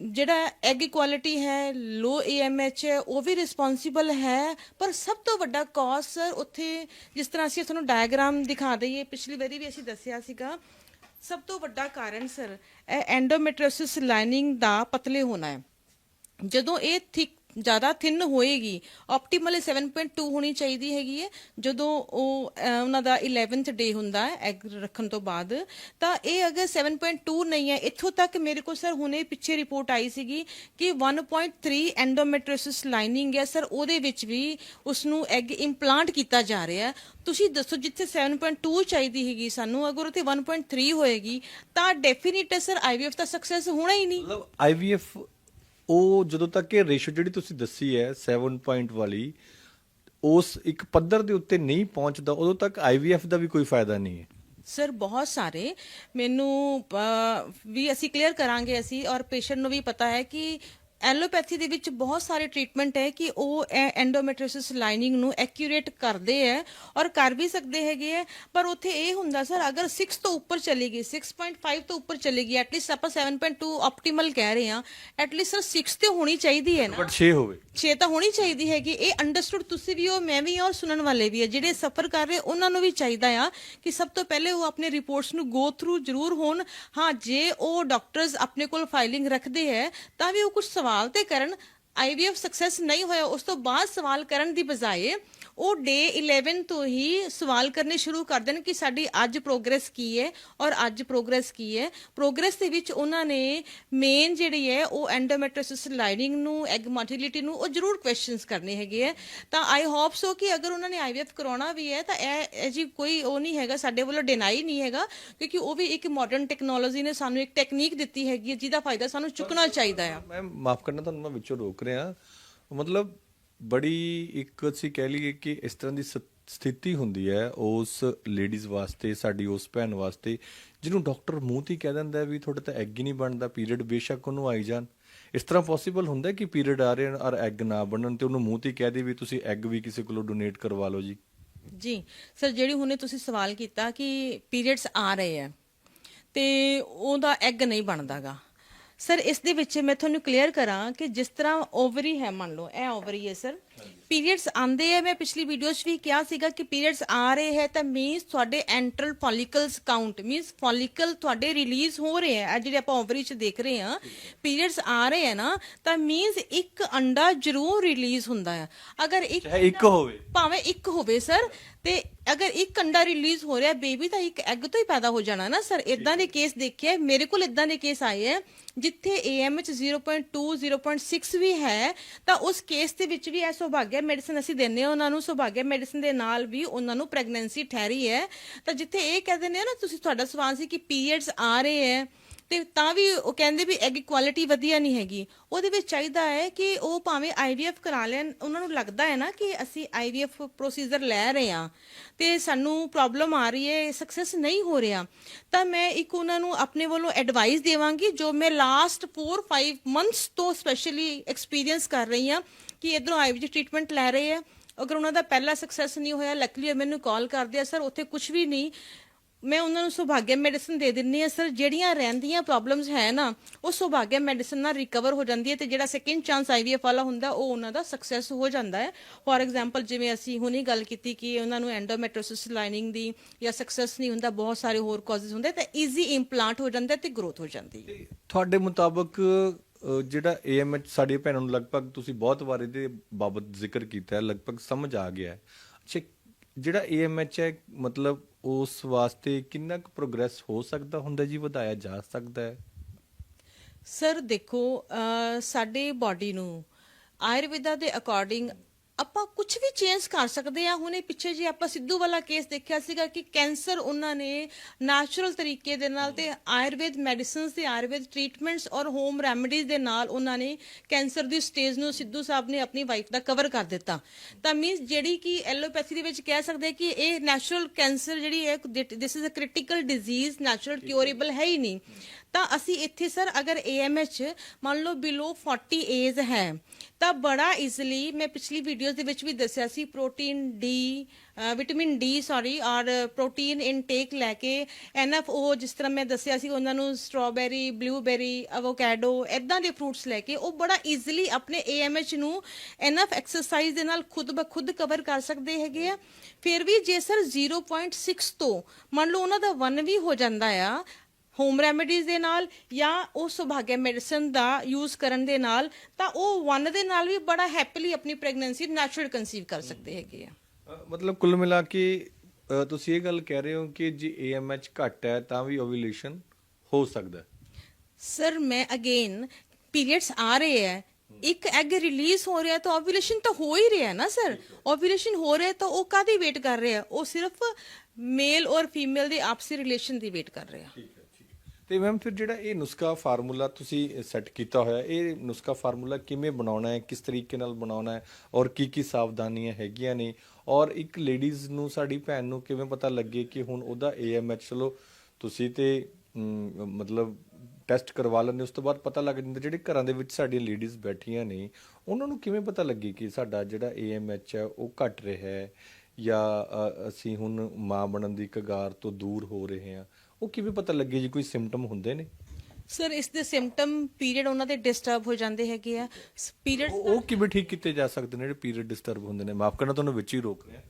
ਜਿਹੜਾ ਐਗ ਕੁਆਲਿਟੀ ਹੈ ਲੋ ਏਐਮਐਚ ਹੈ, ਉਹ ਵੀ ਰਿਸਪੌਂਸਿਬਲ ਹੈ, ਪਰ ਸਭ ਤੋਂ ਵੱਡਾ ਕਾਜ਼ ਸਰ ਉੱਥੇ ਜਿਸ ਤਰ੍ਹਾਂ ਅਸੀਂ ਤੁਹਾਨੂੰ ਡਾਇਗਰਾਮ ਦਿਖਾ ਦਈਏ, ਪਿਛਲੀ ਵਾਰੀ ਵੀ ਅਸੀਂ ਦੱਸਿਆ ਸੀਗਾ, ਸਭ ਤੋਂ ਵੱਡਾ ਕਾਰਨ ਸਰ ਇਹ ਐਂਡੋਮੈਟ੍ਰਿਓਸਿਸ ਲਾਈਨਿੰਗ ਦਾ ਪਤਲੇ ਹੋਣਾ ਹੈ। ਜਦੋਂ ਇਹ ਥਿਕ ਜ਼ਿਆਦਾ ਥਿਨ ਹੋਏਗੀ। ਆਪਟੀਮਲ 7.2 ਹੋਣੀ ਚਾਹੀਦੀ ਹੈਗੀ ਹੈ। ਜਦੋਂ ਉਹ ਅਹ, ਉਹਨਾਂ ਦਾ 11th ਡੇ ਹੁੰਦਾ ਹੈ ਐਗ ਰੱਖਣ ਤੋਂ ਬਾਅਦ ਤਾਂ ਇਹ ਅਗਰ 7.2 ਨਹੀਂ ਹੈ ਇੱਥੋਂ ਤੱਕ ਮੇਰੇ ਕੋਲ ਸਰ ਹੁਣੇ ਪਿੱਛੇ ਰਿਪੋਰਟ ਆਈ ਸੀਗੀ ਕਿ 1.3 ਐਂਡੋਮੈਟ੍ਰਿਓਸਿਸ ਲਾਈਨਿੰਗ ਹੈ। ਸਰ ਉਹਦੇ ਵਿੱਚ ਵੀ ਉਸ ਨੂੰ ਐਗ ਇੰਪਲਾਂਟ ਕੀਤਾ ਜਾ ਰਿਹਾ ਹੈ। ਤੁਸੀਂ ਦੱਸੋ ਜਿੱਥੇ 7.2 ਚਾਹੀਦੀ ਹੈਗੀ ਸਾਨੂੰ ਅਗਰ ਉੱਥੇ 1.3 ਹੋਏਗੀ ਤਾਂ ਡੈਫੀਨਿਟ ਸਰ ਆਈਵੀਐਫ ਦਾ ਸਕਸੈਸ ਹੋਣਾ ਹੀ ਨਹੀਂ। ਮਤਲਬ ਆਈਵੀਐਫ ਉਹ ਜਦੋਂ ਤੱਕ ਇਹ ਰੇਸ਼ੋ ਜਿਹੜੀ ਤੁਸੀਂ ਦੱਸੀ ਹੈ 7 ਪੁਆਇੰਟ ਵਾਲੀ, ਉਸ ਇੱਕ ਪੱਧਰ ਦੇ ਉੱਤੇ ਨਹੀਂ ਪਹੁੰਚਦਾ, ਉਦੋਂ ਤੱਕ ਆਈਵੀਐਫ ਦਾ ਵੀ ਕੋਈ ਫਾਇਦਾ ਨਹੀਂ ਹੈ। ਸਰ ਬਹੁਤ ਸਾਰੇ। ਮੈਨੂੰ ਵੀ ਅਸੀਂ ਕਲੀਅਰ ਕਰਾਂਗੇ ਅਸੀਂ, ਔਰ ਪੇਸ਼ੈਂਟ ਨੂੰ ਵੀ ਪਤਾ ਹੈ ਕਿ ਐਲੋਪੈਥੀ ਦੇ ਵਿੱਚ ਬਹੁਤ ਸਾਰੇ ਟ੍ਰੀਟਮੈਂਟ ਹੈ ਕਿ ਉਹ ਐਂਡੋਮੈਟ੍ਰਿਓਸਿਸ ਲਾਈਨਿੰਗ ਨੂੰ ਐਕਿਊਰੇਟ ਕਰਦੇ ਹੈ ਔਰ ਕਰ ਵੀ ਸਕਦੇ ਹੈਗੇ ਹੈ ਪਰ ਉੱਥੇ ਇਹ ਹੁੰਦਾ ਸਰ ਅਗਰ 6 ਤੋਂ ਉੱਪਰ ਚਲੀ ਗਈ 6.5 ਤੋਂ ਉੱਪਰ ਚਲੀ ਗਈ ਐਟਲੀਸਟ ਆਪਾਂ 7.2 ਆਪਟੀਮਲ ਕਹਿ ਰਹੇ ਹਾਂ ਐਟਲੀਸਟ ਸਰ 6 ਤੇ ਹੋਣੀ ਚਾਹੀਦੀ ਹੈ ਨਾ। ਬਟ 6 ਹੋਵੇ। 6 ਤਾਂ ਹੋਣੀ ਚਾਹੀਦੀ ਹੈਗੀ ਇਹ ਅੰਡਰਸਟੂਡ ਤੁਸੀਂ ਵੀ ਹੋ ਮੈਂ ਵੀ ਹਾਂ ਔਰ ਸੁਣਨ ਵਾਲੇ ਵੀ ਹੈ ਜਿਹੜੇ ਸਫਰ ਕਰ ਰਹੇ ਉਹਨਾਂ ਨੂੰ ਵੀ ਚਾਹੀਦਾ ਆ ਕਿ ਸਭ ਤੋਂ ਪਹਿਲੇ ਉਹ ਆਪਣੇ ਰਿਪੋਰਟਸ ਨੂੰ ਗੋ ਥਰੂ ਜ਼ਰੂਰ ਹੋਣ। ਹਾਂ ਜੇ ਉਹ ਡਾਕਟਰਸ ਆਪਣੇ ਕੋਲ ਫਾਈਲਿੰਗ ਰੱਖਦੇ ਹੈ ਤਾਂ ਵੀ ਉਹ ਕੁਝ ਸਵਾਲ ਤੇ ਕਰਨ ਆਈਵੀਐਫ ਸਕਸੈਸ ਨਹੀਂ ਹੋਇਆ ਉਸ ਤੋਂ ਬਾਅਦ ਸਵਾਲ ਕਰਨ ਦੀ ਬਜਾਏ ਉਹ ਡੇ 11 ਤੋਂ ਹੀ ਸਵਾਲ ਕਰਨੇ ਸ਼ੁਰੂ ਕਰ ਦੇਣ ਕਿ ਸਾਡੀ ਅੱਜ ਪ੍ਰੋਗਰੈਸ ਕੀ ਹੈ ਔਰ ਅੱਜ ਪ੍ਰੋਗਰੈਸ ਕੀ ਹੈ। ਪ੍ਰੋਗਰੈਸ ਦੇ ਵਿੱਚ ਉਹਨਾਂ ਨੇ ਮੇਨ ਜਿਹੜੀ ਹੈ ਉਹ ਐਂਡੋਮੈਟ੍ਰਿਓਸਿਸ ਲਾਈਨਿੰਗ ਨੂੰ ਐਗ ਮੋਟਿਲਿਟੀ ਨੂੰ ਉਹ ਜ਼ਰੂਰ ਕੁਐਸਚਨਸ ਕਰਨੇ ਹੈਗੇ ਹੈ। ਤਾਂ ਆਈ ਹੋਪ ਸੋ ਕਿ ਅਗਰ ਉਹਨਾਂ ਨੇ ਆਈਵੀਐਫ ਕਰਾਉਣਾ ਵੀ ਹੈ ਤਾਂ ਇਹ ਇਹ ਜੀ ਕੋਈ ਉਹ ਨਹੀਂ ਹੈਗਾ, ਸਾਡੇ ਵੱਲੋਂ ਡਿਨਾਈ ਨਹੀਂ ਹੈਗਾ ਕਿਉਂਕਿ ਉਹ ਵੀ ਇੱਕ ਮਾਡਰਨ ਟੈਕਨੋਲੋਜੀ ਨੇ ਸਾਨੂੰ ਇੱਕ ਟੈਕਨੀਕ ਦਿੱਤੀ ਹੈਗੀ ਹੈ ਜਿਹਦਾ ਫਾਇਦਾ ਸਾਨੂੰ ਚੁੱਕਣਾ ਚਾਹੀਦਾ ਆ। ਮੈਂ ਮਾਫ ਕਰਨਾ, ਤੁਹਾਨੂੰ ਮੈਂ ਵਿੱਚੋਂ ਰੋਕ ਰਿਹਾ। ਮਤਲਬ ਬੜੀ ਇੱਕ ਅਸੀਂ ਕਹਿ ਲਈਏ ਕਿ ਇਸ ਤਰ੍ਹਾਂ ਦੀ ਸਥਿਤੀ ਹੁੰਦੀ ਹੈ, ਉਸ ਲੇਡੀਜ਼ ਵਾਸਤੇ, ਸਾਡੀ ਉਸ ਭੈਣ ਵਾਸਤੇ, ਜਿਹਨੂੰ ਡਾਕਟਰ ਮੂੰਹ ਤੇ ਕਹਿ ਦਿੰਦਾ ਵੀ ਤੁਹਾਡੇ ਤਾਂ ਐਗ ਹੀ ਨਹੀਂ ਬਣਦਾ ਪੀਰੀਅਡ ਬੇਸ਼ੱਕ ਉਹਨੂੰ ਆਈ ਜਾਣ। ਇਸ ਤਰ੍ਹਾਂ ਪੋਸੀਬਲ ਹੁੰਦਾ ਕਿ ਪੀਰੀਅਡ ਆ ਰਹੇ ਔਰ ਐਗ ਨਾ ਬਣਨ ਤੇ ਉਹਨੂੰ ਮੂੰਹ ਤੇ ਕਹਿ ਦੇ ਵੀ ਤੁਸੀਂ ਐਗ ਵੀ ਕਿਸੇ ਕੋਲੋਂ ਡੋਨੇਟ ਕਰਵਾ ਲਓ ਜੀ। ਜੀ, ਸਰ ਜਿਹੜੀ ਹੁਣੇ ਤੁਸੀਂ ਸਵਾਲ ਕੀਤਾ ਕਿ ਪੀਰੀਅਡਸ ਆ ਰਹੇ ਆ ਤੇ ਉਹਦਾ ਐਗ ਨਹੀਂ ਬਣਦਾਗਾ। ਸਰ ਇਸ ਦੇ ਵਿੱਚ ਮੈਂ ਤੁਹਾਨੂੰ ਕਲੀਅਰ ਕਰਾਂ ਕਿ ਜਿਸ ਤਰ੍ਹਾਂ ਓਵਰੀ ਹੈ ਮੰਨ ਲਓ ਇਹ ਓਵਰੀ ਹੈ ਸਰ ਪੀਰੀਅਡਸ ਆਂਦੇ ਆ ਮੈਂ ਪਿਛਲੀ ਵੀਡੀਓ 'ਚ ਵੀ ਕਿਹਾ ਸੀਗਾ ਕਿ ਪੀਰੀਅਡਸ ਆ ਰਹੇ ਹੈ ਤਾਂ ਮੀਨਸ ਤੁਹਾਡੇ ਐਂਟਰਲ ਫੋਲੀਕਲਸ ਕਾਊਂਟ ਮੀਨਸ ਫੋਲੀਕਲ ਤੁਹਾਡੇ ਰਿਲੀਜ਼ ਹੋ ਰਹੇ ਆ ਜਿਹੜੇ ਆਪਾਂ ਓਵਰੀ 'ਚ ਦੇਖ ਰਹੇ ਆ ਪੀਰੀਅਡਸ ਆ ਰਹੇ ਆ ਨਾ ਤਾਂ ਮੀਨਸ ਇੱਕ ਅੰਡਾ ਜ਼ਰੂਰ ਰਿਲੀਜ਼ ਹੁੰਦਾ ਆ ਅਗਰ ਇੱਕ ਚਾਹੇ ਇੱਕ ਹੋਵੇ। ਭਾਵੇਂ ਇੱਕ ਹੋਵੇ ਸਰ ਤੇ ਅਗਰ ਇੱਕ ਅੰਡਾ ਰਿਲੀਜ਼ ਹੋ ਰਿਹਾ ਬੇਬੀ ਤਾਂ ਇੱਕ ਐਗ ਤੋਂ ਹੀ ਪੈਦਾ ਹੋ ਜਾਣਾ ਨਾ ਸਰ। ਇਦਾਂ ਦੇ ਕੇਸ ਦੇਖਿਆ ਮੇਰੇ ਕੋਲ ਇਦਾਂ ਦੇ ਕੇਸ ਆਏ ਹੈ ਜਿੱਥੇ AMH 0.2 0.6 ਵੀ ਹੈ ਤਾਂ ਉਸ ਕੇਸ ਦੇ ਵਿੱਚ ਵੀ ਇਹ ਸੁਭਾਗਿਆ ਮੈਡੀਸਨ ਅਸੀਂ ਦਿੰਨੇ ਆ ਉਹਨਾਂ ਨੂੰ ਸੁਭਾਗਿਆ ਮੈਡੀਸਨ ਦੇ ਨਾਲ ਵੀ ਉਹਨਾਂ ਨੂੰ ਪ੍ਰੈਗਨੈਂਸੀ ਠਹਿਰੀ ਹੈ। ਤਾਂ ਜਿੱਥੇ ਇਹ ਕਹਿੰਦੇ ਨੇ ਨਾ ਤੁਸੀਂ ਤੁਹਾਡਾ ਸਵਾਲ ਸੀ ਕਿ ਪੀਰੀਅਡਸ ਆ ਰਹੇ ਹੈ ਤੇ ਤਾਂ ਵੀ ਉਹ ਕਹਿੰਦੇ ਵੀ ਐਗ ਕੁਆਲਿਟੀ ਵਧੀਆ ਨਹੀਂ ਹੈਗੀ। ਉਹਦੇ ਵਿੱਚ ਚਾਹੀਦਾ ਹੈ ਕਿ ਉਹ ਭਾਵੇਂ ਆਈਵੀਐਫ ਕਰਾ ਲੈਣ, ਉਹਨਾਂ ਨੂੰ ਲੱਗਦਾ ਹੈ ਨਾ ਕਿ ਅਸੀਂ ਆਈਵੀਐਫ ਪ੍ਰੋਸੀਜਰ ਲੈ ਰਹੇ ਹਾਂ ਤੇ ਸਾਨੂੰ ਪ੍ਰੋਬਲਮ ਆ ਰਹੀ ਹੈ ਸਕਸੈਸ ਨਹੀਂ ਹੋ ਰਿਹਾ। ਤਾਂ ਮੈਂ ਇੱਕ ਉਹਨਾਂ ਨੂੰ ਆਪਣੇ ਵੱਲੋਂ ਐਡਵਾਈਸ ਦੇਵਾਂਗੀ ਜੋ ਮੈਂ ਲਾਸਟ 4-5 ਮੰਥਸ ਤੋਂ ਸਪੈਸ਼ਲੀ ਐਕਸਪੀਰੀਅੰਸ ਕਰ ਰਹੀ ਹਾਂ ਕਿ ਇਧਰੋਂ ਆਈਵੀਜੀ ਟ੍ਰੀਟਮੈਂਟ ਲੈ ਰਹੇ ਆ ਅਗਰ ਉਹਨਾਂ ਦਾ ਪਹਿਲਾ ਸਕਸੈਸ ਨਹੀਂ ਹੋਇਆ ਲੱਕਲੀ ਮੈਨੂੰ ਕਾਲ ਕਰਦੇ ਆ ਸਰ ਉੱਥੇ ਕੁਝ ਵੀ ਨਹੀਂ। ਮੈਂ ਉਹਨਾਂ ਨੂੰ ਸੁਭਾਗਿਆ ਮੈਡੀਸਨ ਦੇ ਦਿੰਨੀ ਆ ਸਰ ਜਿਹੜੀਆਂ ਰਹਿੰਦੀਆਂ ਪ੍ਰੋਬਲਮਸ ਹੈ ਨਾ, ਉਹ ਸੁਭਾਗਿਆ ਮੈਡੀਸਨ ਨਾਲ ਰਿਕਵਰ ਹੋ ਜਾਂਦੀ ਹੈ ਤੇ ਜਿਹੜਾ ਸੈਕਿੰਡ ਚਾਂਸ ਆਈਵੀਐਫ ਵਾਲਾ ਹੁੰਦਾ, ਉਹ ਉਹਨਾਂ ਦਾ ਸਕਸੈਸ ਹੋ ਜਾਂਦਾ ਹੈ। ਫੋਰ ਐਗਜ਼ਾਮਪਲ ਜਿਵੇਂ ਅਸੀਂ ਹੁਣੀ ਗੱਲ ਕੀਤੀ ਕਿ ਉਹਨਾਂ ਨੂੰ ਐਂਡੋਮੈਟ੍ਰੋਸਿਸ ਲਾਈਨਿੰਗ ਦੀ ਜਾਂ ਸਕਸੈਸ ਨਹੀਂ ਹੁੰਦਾ, ਬਹੁਤ ਸਾਰੇ ਹੋਰ ਕਾਜ਼ਸ ਹੁੰਦੇ, ਤਾਂ ਈਜ਼ੀ ਇੰਪਲਾਂਟ ਹੋ ਜਾਂਦਾ ਤੇ ਗਰੋਥ ਹੋ ਜਾਂਦੀ ਹੈ। ਤੁਹਾਡੇ ਮੁਤਾਬਕ ਜਿਹੜਾ ਏਐਮਐਚ ਸਾਡੀ ਭੈਣਾਂ ਨੂੰ ਲਗਭਗ ਤੁਸੀਂ ਬਹੁਤ ਵਾਰ ਇਹਦੇ ਬਾਬਤ ਜ਼ਿਕਰ ਕੀਤਾ ਹੈ, ਲਗਭਗ ਸਮਝ ਆ ਗਿਆ ਹੈ। ਅੱਛਾ, ਜਿਹੜਾ ਏਐਮਐਚ ਹੈ, ਮਤਲਬ ਉਸ ਵਾਸਤੇ ਕਿੰਨਾ ਕੁ ਪ੍ਰੋਗਰੈਸ ਹੋ ਸਕਦਾ ਹੁੰਦਾ ਜੀ, ਵਧਾਇਆ ਜਾ ਸਕਦਾ ਹੈ? ਸਰ ਦੇਖੋ ਸਾਡੇ ਬਾਡੀ ਨੂੰ ਆਯੁਰਵੇਦਾ ਦੇ ਅਕੋਰਡਿੰਗ ਆਪਾਂ ਕੁਝ ਵੀ ਚੇਂਜ ਕਰ ਸਕਦੇ ਆ ਹੁਣੇ ਪਿੱਛੇ ਜੇ ਆਪਾਂ ਸਿੱਧੂ ਵਾਲਾ ਕੇਸ ਦੇਖਿਆ ਸੀਗਾ ਕਿ ਕੈਂਸਰ ਉਹਨਾਂ ਨੇ ਨੈਚੁਰਲ ਤਰੀਕੇ ਦੇ ਨਾਲ ਤੇ ਆਯੁਰਵੇਦ ਮੈਡੀਸਿਨਸ ਤੇ ਆਯੁਰਵੇਦ ਟ੍ਰੀਟਮੈਂਟਸ ਔਰ ਹੋਮ ਰੈਮਡੀਜ਼ ਦੇ ਨਾਲ ਉਹਨਾਂ ਨੇ ਕੈਂਸਰ ਦੀ ਸਟੇਜ ਨੂੰ ਸਿੱਧੂ ਸਾਹਿਬ ਨੇ ਆਪਣੀ ਵਾਈਫ ਦਾ ਕਵਰ ਕਰ ਦਿੱਤਾ। ਤਾਂ ਮੀਨਸ ਜਿਹੜੀ ਕਿ ਐਲੋਪੈਥੀ ਦੇ ਵਿੱਚ ਕਹਿ ਸਕਦੇ ਕਿ ਇਹ ਨੈਚੁਰਲ ਕੈਂਸਰ ਜਿਹੜੀ ਹੈ this is a critical disease natural curable ਹੈ ਹੀ ਨਹੀਂ। ਤਾਂ ਅਸੀਂ ਇੱਥੇ ਸਰ ਅਗਰ AMH ਮੰਨ ਲਓ ਬਿਲੋ 40 ਏਜ ਹੈ, ਤਾਂ ਬੜਾ ਈਜ਼ਲੀ ਮੈਂ ਪਿਛਲੀ ਵੀਡੀਓ ਵੀਡੀਓਜ਼ ਦੇ ਵਿੱਚ ਵੀ ਦੱਸਿਆ ਸੀ protein D vitamin D sorry ਔਰ ਪ੍ਰੋਟੀਨ ਇਨਟੇਕ ਲੈ ਕੇ ਐਨਐਫ ਉਹ ਜਿਸ ਤਰ੍ਹਾਂ ਮੈਂ ਦੱਸਿਆ ਸੀ, ਉਹਨਾਂ ਨੂੰ ਸਟ੍ਰਾਬੇਰੀ ਬਲੂਬੇਰੀ ਅਵੋਕੈਡੋ ਐਦਾਂ ਦੇ ਫਰੂਟਸ ਲੈ ਕੇ ਉਹ ਬੜਾ ਈਜ਼ੀਲੀ ਆਪਣੇ AMH ਨੂੰ ਐਨਐਫ ਐਕਸਰਸਾਈਜ਼ ਦੇ ਨਾਲ ਖੁਦ ਬਖੁਦ ਕਵਰ ਕਰ ਸਕਦੇ ਹੈਗੇ ਆ। ਫਿਰ ਵੀ ਜੇ ਸਰ 0.6 ਤੋਂ, ਮੰਨ ਲਓ ਉਹਨਾਂ ਦਾ 1 ਵੀ ਹੋ ਜਾਂਦਾ ਆ ਹੋਮ ਰੈਮੇਡੀਜ਼ ਦੇ ਨਾਲ ਜਾਂ ਉਹ ਸੁਭਾਗਿਆ ਮੈਡੀਸਨ ਦਾ ਯੂਜ਼ ਕਰਨ ਦੇ ਨਾਲ ਤਾਂ ਉਹ ਵਨ ਦੇ ਨਾਲ ਵੀ ਬੜਾ ਹੈਪੀਲੀ ਆਪਣੀ ਪ੍ਰੈਗਨੈਂਸੀ ਨੈਚੁਰਲ ਕਨਸੀਵ ਕਰ ਸਕਦੇ ਹੈਗੇ ਆ। ਮਤਲਬ ਕੁੱਲ ਮਿਲਾ ਕੇ ਤੁਸੀਂ ਇਹ ਗੱਲ ਕਹਿ ਰਹੇ ਹੋ ਕਿ ਜੇ ਏਐਮਐਚ ਘੱਟ ਹੈ ਤਾਂ ਵੀ ਓਵੂਲੇਸ਼ਨ ਹੋ ਸਕਦਾ ਸਰ ਮੈਂ ਅਗੇਨ ਪੀਰੀਅਡਸ ਆ ਰਹੇ ਹੈ। ਇੱਕ ਐਗ ਰਿਲੀਜ਼ ਹੋ ਰਿਹਾ ਤਾਂ ਓਵੂਲੇਸ਼ਨ ਤਾਂ ਹੋ ਹੀ ਰਿਹਾ ਨਾ ਸਰ ਓਵੂਲੇਸ਼ਨ ਹੋ ਰਿਹਾ ਤਾਂ ਉਹ ਕਾਦੀ ਵੇਟ ਕਰ ਰਿਹਾ ਉਹ ਸਿਰਫ ਮੇਲ ਔਰ ਫੀਮੇਲ ਦੇ ਆਪਸੀ ਰਿਲੇਸ਼ਨ ਦੀ ਵੇਟ ਕਰ ਰਿਹਾ। ਤੇ ਮੈਮ ਫਿਰ ਜਿਹੜਾ ਇਹ ਨੁਸਖਾ ਫਾਰਮੂਲਾ ਤੁਸੀਂ ਸੈੱਟ ਕੀਤਾ ਹੋਇਆ, ਇਹ ਨੁਸਖਾ ਫਾਰਮੂਲਾ ਕਿਵੇਂ ਬਣਾਉਣਾ ਹੈ, ਕਿਸ ਤਰੀਕੇ ਨਾਲ ਬਣਾਉਣਾ ਹੈ ਔਰ ਕੀ ਕੀ ਸਾਵਧਾਨੀਆਂ ਹੈਗੀਆਂ ਨੇ? ਔਰ ਇੱਕ ਲੇਡੀਜ਼ ਨੂੰ, ਸਾਡੀ ਭੈਣ ਨੂੰ ਕਿਵੇਂ ਪਤਾ ਲੱਗੇ ਕਿ ਹੁਣ ਉਹਦਾ ਏਐਮਐਚ ਚਲੋ ਤੁਸੀਂ ਤੇ ਮਤਲਬ ਟੈਸਟ ਕਰਵਾ ਲੈਂਦੇ ਉਸ ਤੋਂ ਬਾਅਦ ਪਤਾ ਲੱਗ ਜਾਂਦਾ ਜਿਹੜੇ ਘਰਾਂ ਦੇ ਵਿੱਚ ਸਾਡੀਆਂ ਲੇਡੀਜ਼ ਬੈਠੀਆਂ ਨੇ, ਉਹਨਾਂ ਨੂੰ ਕਿਵੇਂ ਪਤਾ ਲੱਗੇ ਕਿ ਸਾਡਾ ਜਿਹੜਾ ਏਐਮਐਚ ਹੈ ਉਹ ਘਟ ਰਿਹਾ ਹੈ ਜਾਂ ਅਸੀਂ ਹੁਣ ਮਾਂ ਬਣਨ ਦੀ ਕਗਾਰ ਤੋਂ ਦੂਰ ਹੋ ਰਹੇ ਹਾਂ? ਉਹ ਕਿਵੇਂ ਪਤਾ ਲੱਗੇ ਜੀ ਕੋਈ ਸਿੰਪਟਮ ਹੁੰਦੇ ਨੇ? ਸਰ ਇਸ ਦੇ ਸਿੰਪਟਮ ਪੀਰੀਅਡ ਉਹਨਾਂ ਦੇ ਡਿਸਟਰਬ ਹੋ ਜਾਂਦੇ ਹੈਗੇ ਆ। ਪੀਰੀਅਡ ਉਹ ਉਹ ਕਿਵੇਂ ਠੀਕ ਕੀਤੇ ਜਾ ਸਕਦੇ ਨੇ ਜਿਹੜੇ ਪੀਰੀਅਡ ਡਿਸਟਰਬ ਹੁੰਦੇ ਨੇ? ਮਾਫ ਕਰਨਾ ਤੁਹਾਨੂੰ ਵਿੱਚ ਹੀ ਰੋਕ ਰਿਹਾ।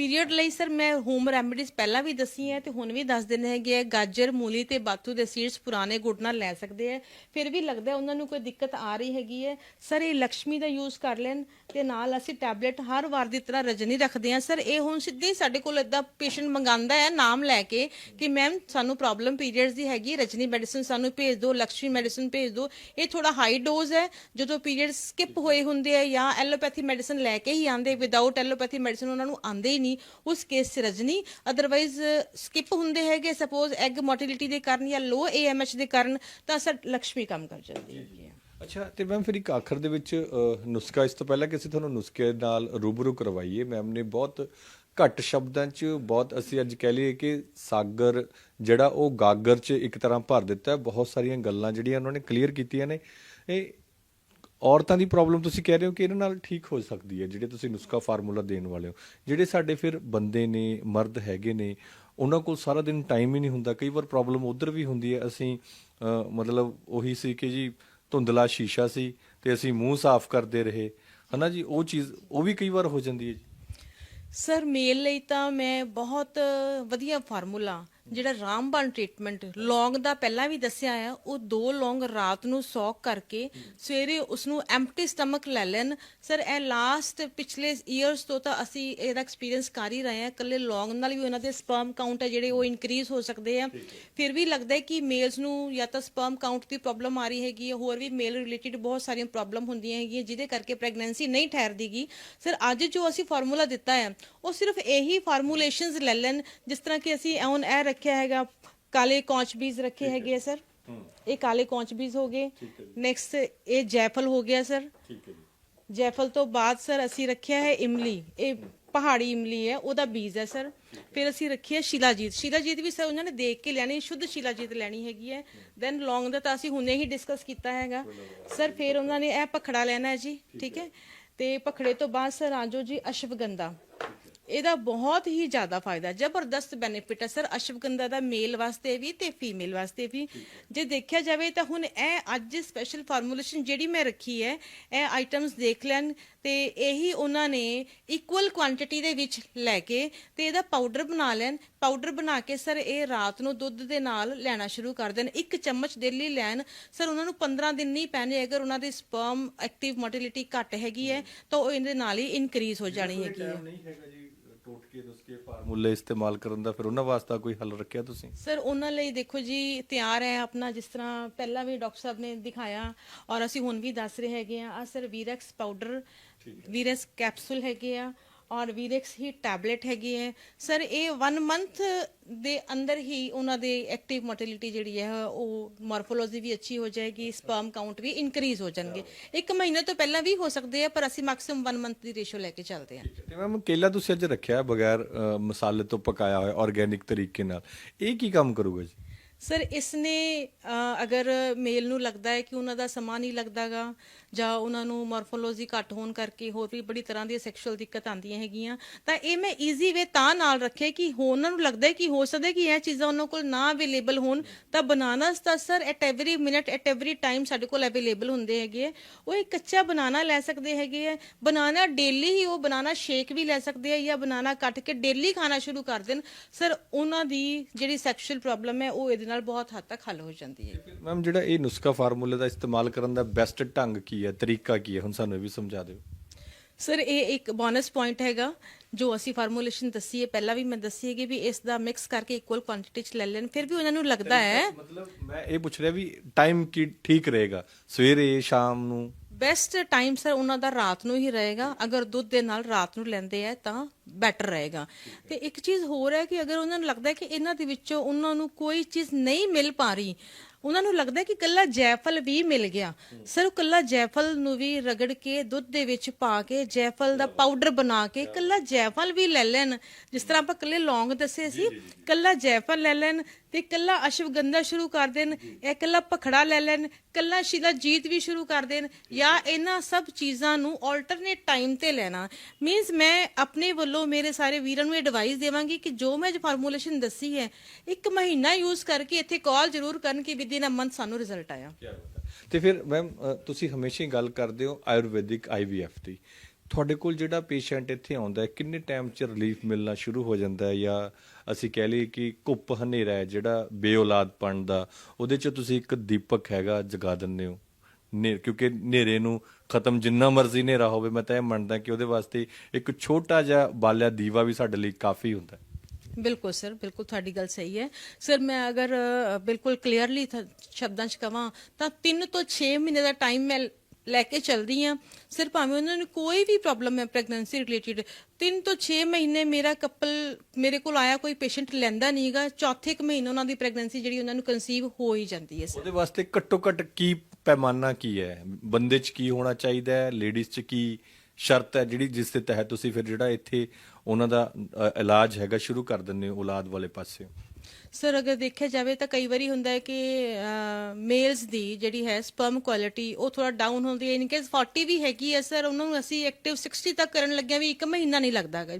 ਪੀਰੀਅਡ ਲਈ ਸਰ ਮੈਂ ਹੋਮ ਰੈਮਡੀਜ਼ ਪਹਿਲਾਂ ਵੀ ਦੱਸੀ ਹੈ ਤੇ ਹੁਣ ਵੀ ਦੱਸ ਦਿੰਦੇ ਹੈਗੇ ਆ। ਗਾਜਰ, ਮੂਲੀ ਤੇ ਬਾਤੂ ਦੇ ਸੀਡਸ ਪੁਰਾਣੇ ਗੁੜ ਨਾਲ ਲੈ ਸਕਦੇ ਆ। ਫਿਰ ਵੀ ਲੱਗਦਾ ਉਹਨਾਂ ਨੂੰ ਕੋਈ ਦਿੱਕਤ ਆ ਰਹੀ ਹੈਗੀ ਹੈ। ਸਰ, ਇਹ ਲక్ష్ਮੀ ਦਾ ਯੂਜ਼ ਕਰ ਲੈਣ ਤੇ ਨਾਲ ਅਸੀਂ ਟੈਬਲੇਟ ਹਰ ਵਾਰ ਦੀ ਤਰ੍ਹਾਂ ਰਜਨੀ ਰੱਖਦੇ ਆ ਸਰ, ਇਹ ਹੁਣ ਸਿੱਧੇ ਸਾਡੇ ਕੋਲ ਇਦਾਂ ਪੇਸ਼ੈਂਟ ਮੰਗਾਉਂਦਾ ਹੈ ਨਾਮ ਲੈ ਕੇ ਕਿ ਮੈਮ ਸਾਨੂੰ ਪ੍ਰੋਬਲਮ ਪੀਰੀਅਡਸ ਦੀ ਹੈਗੀ ਰਜਨੀ ਮੈਡੀਸਨ ਸਾਨੂੰ ਭੇਜ ਦਿਓ ਲక్ష్ਮੀ ਮੈਡੀਸਨ ਭੇਜ ਦਿਓ। ਇਹ ਥੋੜਾ ਹਾਈ ਡੋਜ਼ ਹੈ। ਜਦੋਂ ਪੀਰੀਅਡਸ ਸਕਿਪ ਹੋਏ ਹੁੰਦੇ ਆ ਜਾਂ ਐਲੋਪੈਥੀ ਮੈਡੀਸਨ ਲੈ ਕੇ ਹੀ ਆਂਦੇ ਵਿਦਆਊਟ ਐਲੋਪੈਥੀ ਮੈਡੀਸਨ ਉਹਨਾਂ ਨੂੰ ਆਂਦੇ ਹੀ ਨਹੀਂ ਉਸ ਕੇਸ 'ਚ ਰਜਨੀ। ਅਦਰਵਾਈਜ਼ ਸਕਿਪ ਹੁੰਦੇ ਹੈਗੇ ਸਪੋਜ਼ ਐਗ ਮੋਟਿਲਿਟੀ ਦੇ ਕਾਰਨ ਜਾਂ ਲੋ ਏਐਮਐਚ ਦੇ ਕਾਰਨ ਤਾਂ ਸਰ ਲక్ష్ਮੀ ਕੰਮ ਕਰ ਜਾਂਦੀ ਹੈ ਅੱਛਾ ਤੇ ਮੈਮ ਫਿਰ ਇੱਕ ਆਖਰ ਦੇ ਵਿੱਚ ਨੁਸਖਾ ਇਸ ਤੋਂ ਪਹਿਲਾਂ ਕਿ ਅਸੀਂ ਤੁਹਾਨੂੰ ਨੁਸਖੇ ਨਾਲ ਰੂਬਰੂ ਕਰਵਾਈਏ ਮੈਮ ਨੇ ਬਹੁਤ ਘੱਟ ਸ਼ਬਦਾਂ 'ਚ ਬਹੁਤ ਅਸੀਂ ਅੱਜ ਕਹਿ ਲਈਏ ਕਿ ਸਾਗਰ ਜਿਹੜਾ ਉਹ ਗਾਗਰ 'ਚ ਇੱਕ ਤਰ੍ਹਾਂ ਭਰ ਦਿੱਤਾ ਹੈ ਬਹੁਤ ਸਾਰੀਆਂ ਗੱਲਾਂ ਜਿਹੜੀਆਂ ਉਹਨਾਂ ਨੇ ਕਲੀਅਰ ਕੀਤੀਆਂ ਨੇ। ਇਹ ਔਰਤਾਂ ਦੀ ਪ੍ਰੋਬਲਮ ਤੁਸੀਂ ਕਹਿ ਰਹੇ ਹੋ ਕਿ ਇਹਨਾਂ ਨਾਲ ਠੀਕ ਹੋ ਸਕਦੀ ਹੈ, ਜਿਹੜੇ ਤੁਸੀਂ ਨੁਸਖਾ ਫਾਰਮੂਲਾ ਦੇਣ ਵਾਲੇ ਹੋ। ਜਿਹੜੇ ਸਾਡੇ ਫਿਰ ਬੰਦੇ ਨੇ, ਮਰਦ ਹੈਗੇ ਨੇ, ਉਹਨਾਂ ਕੋਲ ਸਾਰਾ ਦਿਨ ਟਾਈਮ ਹੀ ਨਹੀਂ ਹੁੰਦਾ। ਕਈ ਵਾਰ ਪ੍ਰੋਬਲਮ ਉਧਰ ਵੀ ਹੁੰਦੀ ਹੈ। ਅਸੀਂ ਮਤਲਬ ਉਹੀ ਸੀ ਕਿ ਜੀ ਧੁੰਦਲਾ ਸ਼ੀਸ਼ਾ ਸੀ ਤੇ ਅਸੀਂ ਮੂੰਹ ਸਾਫ਼ ਕਰਦੇ ਰਹੇ। ਹਨਾ ਜੀ? ਉਹ ਚੀਜ਼, ਉਹ ਵੀ ਕਈ ਵਾਰ ਹੋ ਜਾਂਦੀ ਹੈ ਜੀ। ਸਰ ਮੇਲ ਲਈ ਤਾਂ ਮੈਂ ਬਹੁਤ ਵਧੀਆ ਫਾਰਮੂਲਾ ਜਿਹੜਾ ਰਾਮਬਾਣ ਟ੍ਰੀਟਮੈਂਟ ਲੌਂਗ ਦਾ ਪਹਿਲਾਂ ਵੀ ਦੱਸਿਆ ਆ ਉਹ ਦੋ ਲੌਂਗ ਰਾਤ ਨੂੰ ਸੌਕ ਕਰਕੇ ਸਵੇਰੇ ਉਸ ਨੂੰ ਐਮਪਟੀ ਸਟਮਕ ਲੈ ਲੈਣ। ਸਰ ਇਹ ਲਾਸਟ ਪਿਛਲੇ ਇਅਰਸ ਤੋਂ ਤਾਂ ਅਸੀਂ ਇਹਦਾ ਐਕਸਪੀਰੀਅੰਸ ਕਰ ਹੀ ਰਹੇ ਹਾਂ। ਇਕੱਲੇ ਲੌਂਗ ਨਾਲ ਵੀ ਉਹਨਾਂ ਦੇ ਸਪਰਮ ਕਾਊਂਟ ਹੈ ਜਿਹੜੇ ਉਹ ਇਨਕਰੀਜ਼ ਹੋ ਸਕਦੇ ਆ। ਫਿਰ ਵੀ ਲੱਗਦਾ ਹੈ ਕਿ ਮੇਲਸ ਨੂੰ ਜਾਂ ਤਾਂ ਸਪਰਮ ਕਾਊਂਟ ਦੀ ਪ੍ਰੋਬਲਮ ਆ ਰਹੀ ਹੈਗੀ ਹੈ ਹੋਰ ਵੀ ਮੇਲ ਰਿਲੇਟਡ ਬਹੁਤ ਸਾਰੀਆਂ ਪ੍ਰੋਬਲਮ ਹੁੰਦੀਆਂ ਹੈਗੀਆਂ ਜਿਹਦੇ ਕਰਕੇ ਪ੍ਰੈਗਨੈਂਸੀ ਨਹੀਂ ਠਹਿਰਦੀਗੀ ਸਰ ਅੱਜ ਜੋ ਅਸੀਂ ਫਾਰਮੂਲਾ ਦਿੱਤਾ ਹੈ ਉਹ ਸਿਰਫ ਇਹੀ ਫਾਰਮੂਲੇਸ਼ਨਸ ਲੈ ਲੈਣ ਜਿਸ ਤਰ੍ਹਾਂ ਕਿ ਅਸੀਂ ਹੁਣ ਇਹ ਰੱਖਿਆ ਹੈਗਾ। ਕਾਲੇ ਕੌਂਚ ਬੀਜ ਰੱਖੇ ਹੈਗੇ ਆ ਸਰ। ਇਹ ਕਾਲੇ ਕੌਂਚ ਬੀਜ ਹੋ ਗਏ। ਨੈਕਸਟ ਇਹ ਜੈਫਲ ਹੋ ਗਿਆ ਸਰ। ਠੀਕ ਹੈ ਜੀ। ਜੈਫਲ ਤੋਂ ਬਾਅਦ ਸਰ ਅਸੀਂ ਰੱਖਿਆ ਹੈ ਇਮਲੀ। ਇਹ ਪਹਾੜੀ ਇਮਲੀ ਹੈ ਉਹਦਾ ਬੀਜ ਹੈ ਸਰ। ਫਿਰ ਅਸੀਂ ਰੱਖੀ ਹੈ ਸ਼ਿਲਾਜੀਤ। ਸ਼ਿਲਾਜੀਤ ਵੀ ਸਰ ਉਹਨਾਂ ਨੇ ਦੇਖ ਕੇ ਲੈਣੀ ਸ਼ੁੱਧ ਸ਼ਿਲਾਜੀਤ ਲੈਣੀ ਹੈਗੀ ਹੈ। ਦੈਨ ਲੌਂਗ ਦਾ ਤਾਂ ਅਸੀਂ ਹੁਣੇ ਹੀ ਡਿਸਕਸ ਕੀਤਾ ਹੈਗਾ। ਸਰ ਫਿਰ ਉਹਨਾਂ ਨੇ ਇਹ ਪਖੜਾ ਲੈਣਾ ਹੈ ਜੀ। ਠੀਕ ਹੈ। ਤੇ ਪਖੜੇ ਤੋਂ ਬਾਅਦ ਸਰ ਆਜੋ ਜੀ ਅਸ਼ਵਗੰਧਾ। ਇਹਦਾ ਬਹੁਤ ਹੀ ਜ਼ਿਆਦਾ ਫਾਇਦਾ ਜ਼ਬਰਦਸਤ ਬੈਨੀਫਿਟ ਹੈ। ਸਰ ਅਸ਼ਵਗੰਧਾ ਦਾ ਮੇਲ ਵਾਸਤੇ ਵੀ ਤੇ ਫੀਮੇਲ ਵਾਸਤੇ ਵੀ। ਜੇ ਦੇਖਿਆ ਜਾਵੇ ਤਾਂ ਹੁਣ ਇਹ ਅੱਜ ਸਪੈਸ਼ਲ ਫਾਰਮੂਲੇਸ਼ਨ ਜਿਹੜੀ ਮੈਂ ਰੱਖੀ ਹੈ ਇਹ ਆਈਟਮਸ ਦੇਖ ਲੈਣ ਤੇ ਇਹੀ ਉਹਨਾਂ ਨੇ ਇਕੁਅਲ ਕੁਆਂਟੀਟੀ ਦੇ ਵਿੱਚ ਲੈ ਕੇ ਤੇ ਇਹਦਾ ਪਾਊਡਰ ਬਣਾ ਲੈਣ। ਪਾਊਡਰ ਬਣਾ ਕੇ ਸਰ ਇਹ ਰਾਤ ਨੂੰ ਦੁੱਧ ਦੇ ਨਾਲ ਲੈਣਾ ਸ਼ੁਰੂ ਕਰ ਦੇਣ। ਇੱਕ ਚਮਚ ਡੇਲੀ ਲੈਣ। ਸਰ ਉਹਨਾਂ ਨੂੰ 15 ਦਿਨ ਨਹੀਂ ਪੈਣੇ। ਅਗਰ ਉਹਨਾਂ ਦੀ ਸਪਰਮ ਐਕਟਿਵ ਮੋਟਿਲਿਟੀ ਘੱਟ ਹੈਗੀ ਹੈ ਤਾਂ ਉਹ ਇਹਦੇ ਨਾਲ ਹੀ ਇਨਕਰੀਜ਼ ਹੋ ਜਾਣੀ ਹੈਗੀ ਹੈ। ਟੋਟਕੇ ਨੁਸਖੇ ਫਾਰਮੂਲੇ ਇਸਤੇਮਾਲ ਕਰਨ ਦਾ ਫਿਰ ਉਹਨਾਂ ਵਾਸਤੇ ਕੋਈ ਹੱਲ ਰੱਖਿਆ ਤੁਸੀਂ? ਸਰ ਉਹਨਾਂ ਲਈ ਦੇਖੋ ਜੀ ਤਿਆਰ ਹੈ ਆਪਣਾ ਜਿਸ ਤਰ੍ਹਾਂ ਪਹਿਲਾਂ ਵੀ ਡਾਕਟਰ ਸਾਹਿਬ ਨੇ ਦਿਖਾਇਆ ਔਰ ਅਸੀਂ ਹੁਣ ਵੀ ਦੱਸ ਰਹੇ ਹੈਗੇ ਆ ਆ ਸਰ ਵੀਰੈਕਸ ਪਾਊਡਰ ਵੀਰੈਕਸ ਕੈਪਸੂਲ ਹੈਗੇ ਆ ਔਰ ਵੀਰੈਕਸ ਹੀ ਟੈਬਲੇਟ ਹੈਗੀ ਹੈ। ਸਰ ਇਹ 1 ਮੰਥ ਦੇ ਅੰਦਰ ਹੀ ਉਹਨਾਂ ਦੇ ਐਕਟਿਵ ਮੋਟਿਲਿਟੀ ਜਿਹੜੀ ਹੈ ਉਹ ਮਾਰਫੋਲੋਜੀ ਵੀ ਅੱਛੀ ਹੋ ਜਾਏਗੀ ਸਪਰਮ ਕਾਊਂਟ ਵੀ ਇਨਕਰੀਜ਼ ਹੋ ਜਾਣਗੇ। ਇੱਕ ਮਹੀਨੇ ਤੋਂ ਪਹਿਲਾਂ ਵੀ ਹੋ ਸਕਦੇ ਆ ਪਰ ਅਸੀਂ ਮੈਕਸਿਮਮ 1 ਮੰਥ ਦੀ ਰੇਸ਼ੋ ਲੈ ਕੇ ਚੱਲਦੇ ਹਾਂ। ਤੇ ਮੈਮ ਕੇਲਾ ਤੁਸੀਂ ਅੱਜ ਰੱਖਿਆ ਬਗੈਰ ਮਸਾਲੇ ਤੋਂ ਪਕਾਇਆ ਹੋਇਆ ਆਰਗੇਨਿਕ ਤਰੀਕੇ ਨਾਲ। ਇਹ ਕੀ ਕੰਮ ਕਰੂਗਾ ਜੀ? ਸਰ ਇਸਨੇ ਅਗਰ ਮੇਲ ਨੂੰ ਲੱਗਦਾ ਹੈ ਕਿ ਉਹਨਾਂ ਦਾ ਸਮਾਂ ਨਹੀਂ ਲੱਗਦਾਗਾ ਜਾਂ ਉਹਨਾਂ ਨੂੰ ਮਾਰਫੋਲੋਜੀ ਘੱਟ ਹੋਣ ਕਰਕੇ ਹੋਰ ਵੀ ਬੜੀ ਤਰ੍ਹਾਂ ਦੀਆਂ ਸੈਕਸ਼ੂਅਲ ਦਿੱਕਤ ਆਉਂਦੀਆਂ ਹੈਗੀਆਂ, ਤਾਂ ਇਹ ਮੈਂ ਈਜ਼ੀ ਵੇ ਤਾਂ ਨਾਲ ਰੱਖਿਆ ਕਿ ਹੋ- ਉਹਨਾਂ ਨੂੰ ਲੱਗਦਾ ਕਿ ਹੋ ਸਕਦਾ ਕਿ ਇਹ ਚੀਜ਼ਾਂ ਉਹਨਾਂ ਕੋਲ ਨਾ ਅਵੇਲੇਬਲ ਹੋਣ। ਤਾਂ ਬਨਾਨਾਸ ਤਾਂ sir at every minute at every time ਸਾਡੇ ਕੋਲ ਅਵੇਲੇਬਲ ਹੁੰਦੇ ਹੈਗੇ ਆ। ਉਹ ਇੱਕ ਕੱਚਾ ਬਨਾਨਾ ਲੈ ਸਕਦੇ ਹੈਗੇ ਆ। ਬਨਾਨਾ ਡੇਲੀ ਹੀ ਉਹ ਬਨਾਨਾ ਸ਼ੇਕ ਵੀ ਲੈ ਸਕਦੇ ਆ ਜਾਂ ਬਨਾਨਾ ਕੱਟ ਕੇ ਡੇਲੀ ਖਾਣਾ ਸ਼ੁਰੂ ਕਰ ਦੇਣ। ਸਰ ਉਹਨਾਂ ਦੀ ਜਿਹੜੀ ਸੈਕਸ਼ੂਅਲ ਪ੍ਰੋਬਲਮ ਹੈ, ਉਹ ਇਹਦੇ ਨਾਲ ਬਹੁਤ ਹੱਦ ਤੱਕ ਹੱਲ ਹੋ ਜਾਂਦੀ ਹੈ। ਮੈਮ ਜਿਹੜਾ ਇਹ ਨੁਸਖਾ ਫਾਰਮੂਲੇ ਦਾ ਇਸਤੇਮਾਲ ਕਰਨ ਦਾ ਬੈਸਟ ਢੰਗ ਕੀ ਹੈ ਤਰੀਕਾ ਕੀ ਹੈ ਹੁਣ ਸਾਨੂੰ ਇਹ ਵੀ ਸਮਝਾ ਦਿਓ। ਸਰ ਇਹ ਇੱਕ ਬੋਨਸ ਪੁਆਇੰਟ ਹੈਗਾ ਜੋ ਅਸੀਂ ਫਾਰਮੂਲੇਸ਼ਨ ਦੱਸੀ ਹੈ। ਪਹਿਲਾਂ ਵੀ ਮੈਂ ਦੱਸੀ ਹੈਗੀ ਵੀ ਇਸ ਦਾ ਮਿਕਸ ਕਰਕੇ ਇਕੁਅਲ ਕੁਆਂਟੀਟੀ ਚ ਲੈ ਲੈਣ ਫਿਰ ਵੀ ਉਹਨਾਂ ਨੂੰ ਲੱਗਦਾ ਹੈ। ਮਤਲਬ ਮੈਂ ਇਹ ਪੁੱਛ ਰਿਹਾ ਵੀ ਟਾਈਮ ਕੀ ਠੀਕ ਰਹੇਗਾ? ਸਵੇਰੇ ਸ਼ਾਮ ਨੂੰ? ਬੈਸਟ ਟਾਈਮ ਸਰ ਉਹਨਾਂ ਦਾ ਰਾਤ ਨੂੰ ਹੀ ਰਹੇਗਾ। ਅਗਰ ਦੁੱਧ ਦੇ ਨਾਲ ਰਾਤ ਨੂੰ ਲੈਂਦੇ ਆ ਤਾਂ ਬੈਟਰ ਰਹੇਗਾ। ਤੇ ਇੱਕ ਚੀਜ਼ ਹੋਰ ਹੈ ਕਿ ਅਗਰ ਉਹਨਾਂ ਨੂੰ ਲੱਗਦਾ ਹੈ ਕਿ ਇਹਨਾਂ ਦੇ ਵਿੱਚੋਂ ਉਹਨਾਂ ਨੂੰ ਕੋਈ ਚੀਜ਼ ਨਹੀਂ ਮਿਲ ਪਾ ਰਹੀ ਉਹਨਾਂ ਨੂੰ ਲੱਗਦਾ ਕਿ ਕੱਲਾ ਜੈਫਲ ਵੀ ਮਿਲ ਗਿਆ। ਸਰ ਉਹ ਕੱਲਾ ਜੈਫਲ ਨੂੰ ਵੀ ਰਗੜ ਕੇ ਦੁੱਧ ਦੇ ਵਿੱਚ ਪਾ ਕੇ ਜੈਫਲ ਦਾ ਪਾਊਡਰ ਬਣਾ ਕੇ ਕੱਲਾ ਜੈਫਲ ਵੀ ਲੈ ਲੈਣ। ਜਿਸ ਤਰ੍ਹਾਂ ਆਪਾਂ ਕੱਲੇ ਲੌਂਗ ਦੱਸੇ ਸੀ ਕੱਲਾ ਜੈਫਲ ਲੈ ਲੈਣ ਤੇ ਕੱਲਾ ਅਸ਼ਵਗੰਧਾ ਸ਼ੁਰੂ ਕਰ ਦੇਣ ਇਹ ਕੱਲਾ ਪਖੜਾ ਲੈ ਲੈਣ ਕੱਲਾ ਸ਼ਿਲਾ ਵੀ ਸ਼ੁਰੂ ਕਰ ਦੇਣ ਜਾਂ ਇਹਨਾਂ ਸਭ ਚੀਜ਼ਾਂ ਨੂੰ ਆਲਟਰਨੇਟ ਟਾਈਮ ਤੇ ਲੈਣਾ। ਮੀਨਸ ਮੈਂ ਆਪਣੇ ਵੱਲੋਂ ਮੇਰੇ ਸਾਰੇ ਵੀਰਾਂ ਨੂੰ ਐਡਵਾਈਸ ਦੇਵਾਂਗੀ ਕਿ ਜੋ ਮੈਂ ਫਾਰਮੂਲੇਸ਼ਨ ਦੱਸੀ ਹੈ, ਇੱਕ ਮਹੀਨਾ ਯੂਜ਼ ਕਰਕੇ ਇੱਥੇ ਕਾਲ ਜ਼ਰੂਰ ਕਰਨ ਕਿ ਵਿਦਿਨ ਅ ਮੰਥ ਸਾਨੂੰ ਰਿਜ਼ਲਟ ਆਇਆ। ਤੇ ਫਿਰ ਮੈਮ ਤੁਸੀਂ ਹਮੇਸ਼ਾ ਹੀ ਗੱਲ ਕਰਦੇ ਹੋ ਆਯੁਰਵੈਦਿਕ ਆਈਵੀਐਫ ਦੀ। ਤੁਹਾਡੇ ਕੋਲ ਜਿਹੜਾ ਪੇਸ਼ੈਂਟ ਇੱਥੇ ਆਉਂਦਾ ਹੈ ਕਿੰਨੇ ਟਾਈਮ 'ਚ ਰਿਲੀਫ ਮਿਲਣਾ ਸ਼ੁਰੂ ਹੋ ਜਾਂਦਾ ਹੈ? ਜਾਂ ਅਸੀਂ ਕਹਿ ਲਈਏ ਕਿ ਕੁੱਪ ਹਨੇਰਾ ਹੈ ਜਿਹੜਾ ਬੇਔਲਾਦਪਣ ਦਾ ਉਹਦੇ 'ਚ ਤੁਸੀਂ ਇੱਕ ਦੀਪਕ ਹੈਗਾ ਜਗਾ ਦਿੰਦੇ ਹੋ। ਨੇ ਕਿਉਂਕਿ ਹਨੇਰੇ ਨੂੰ ਖਤਮ ਜਿੰਨਾ ਮਰਜ਼ੀ ਹਨੇਰਾ ਹੋਵੇ ਮੈਂ ਤਾਂ ਇਹ ਮੰਨਦਾ ਕਿ ਉਹਦੇ ਵਾਸਤੇ ਇੱਕ ਛੋਟਾ ਜਿਹਾ ਬਾਲਿਆ ਦੀਵਾ ਵੀ ਸਾਡੇ ਲਈ ਕਾਫੀ ਹੁੰਦਾ ਹੈ। ਬਿਲਕੁਲ ਸਰ ਬਿਲਕੁਲ ਤੁਹਾਡੀ ਗੱਲ ਸਹੀ ਹੈ। ਸਰ ਮੈਂ ਅਗਰ ਅ, ਬਿਲਕੁਲ ਕਲੀਅਰਲੀ ਸ਼ਬਦਾਂ 'ਚ ਕਵਾਂ ਤਾਂ 3 ਤੋਂ 6 ਮਹੀਨੇ ਦਾ ਟਾਈਮ ਮੈਂ ਲੈ ਕੇ ਚੱਲਦੀ ਆ। ਸਿਰ ਭਾਵੇਂ ਉਹਨਾਂ ਨੂੰ ਕੋਈ ਵੀ ਪ੍ਰੋਬਲਮ ਹੈ ਪ੍ਰੈਗਨੈਂਸੀ ਰਿਲੇਟਡ 3 ਤੋਂ 6 ਮਹੀਨੇ ਮੇਰਾ ਕਪਲ ਮੇਰੇ ਕੋਲ ਆਇਆ, ਕੋਈ ਪੇਸ਼ੈਂਟ ਲੈਂਦਾ ਨਹੀਂਗਾ ਚੌਥੇ ਕੁ ਮਹੀਨੇ ਉਹਨਾਂ ਦੀ ਪ੍ਰੈਗਨੈਂਸੀ ਜਿਹੜੀ ਉਹਨਾਂ ਨੂੰ ਕਨਸੀਵ ਹੋ ਹੀ ਜਾਂਦੀ ਹੈ ਸਰ ਉਹਦੇ ਵਾਸਤੇ ਘੱਟੋ ਘੱਟ ਕੀ ਪੈਮਾਨਾ ਕੀ ਹੈ? ਬੰਦੇ 'ਚ ਕੀ ਹੋਣਾ ਚਾਹੀਦਾ ਹੈ? ਲੇਡੀਜ਼ 'ਚ ਕੀ ਸ਼ਰਤ ਹੈ ਜਿਹੜੀ ਜਿਸ ਦੇ ਤਹਿਤ ਤੁਸੀਂ ਫਿਰ ਜਿਹੜਾ ਇੱਥੇ ਉਹਨਾਂ ਦਾ ਇਲਾਜ ਹੈਗਾ, ਸ਼ੁਰੂ ਕਰ ਦਿੰਦੇ ਹੋ ਔਲਾਦ ਵਾਲੇ ਪਾਸੇ? ਸਰ ਅਗਰ ਦੇਖਿਆ ਜਾਵੇ ਤਾਂ ਕਈ ਵਾਰੀ ਹੁੰਦਾ ਹੈ ਕਿ ਮੇਲਸ ਦੀ ਜਿਹੜੀ ਹੈ ਸਪਰਮ ਕੁਆਲਿਟੀ ਉਹ ਥੋੜਾ ਡਾਊਨ ਹੁੰਦੀ ਹੈ। ਇਨ ਕੇਸ 40 ਵੀ ਹੈਗੀ ਹੈ ਸਰ ਉਹਨਾਂ ਨੂੰ ਅਸੀਂ ਐਕਟਿਵ 60 ਤੱਕ ਕਰਨ ਲੱਗਿਆ ਵੀ ਇੱਕ ਮਹੀਨਾ ਨਹੀਂ ਲੱਗਦਾਗਾ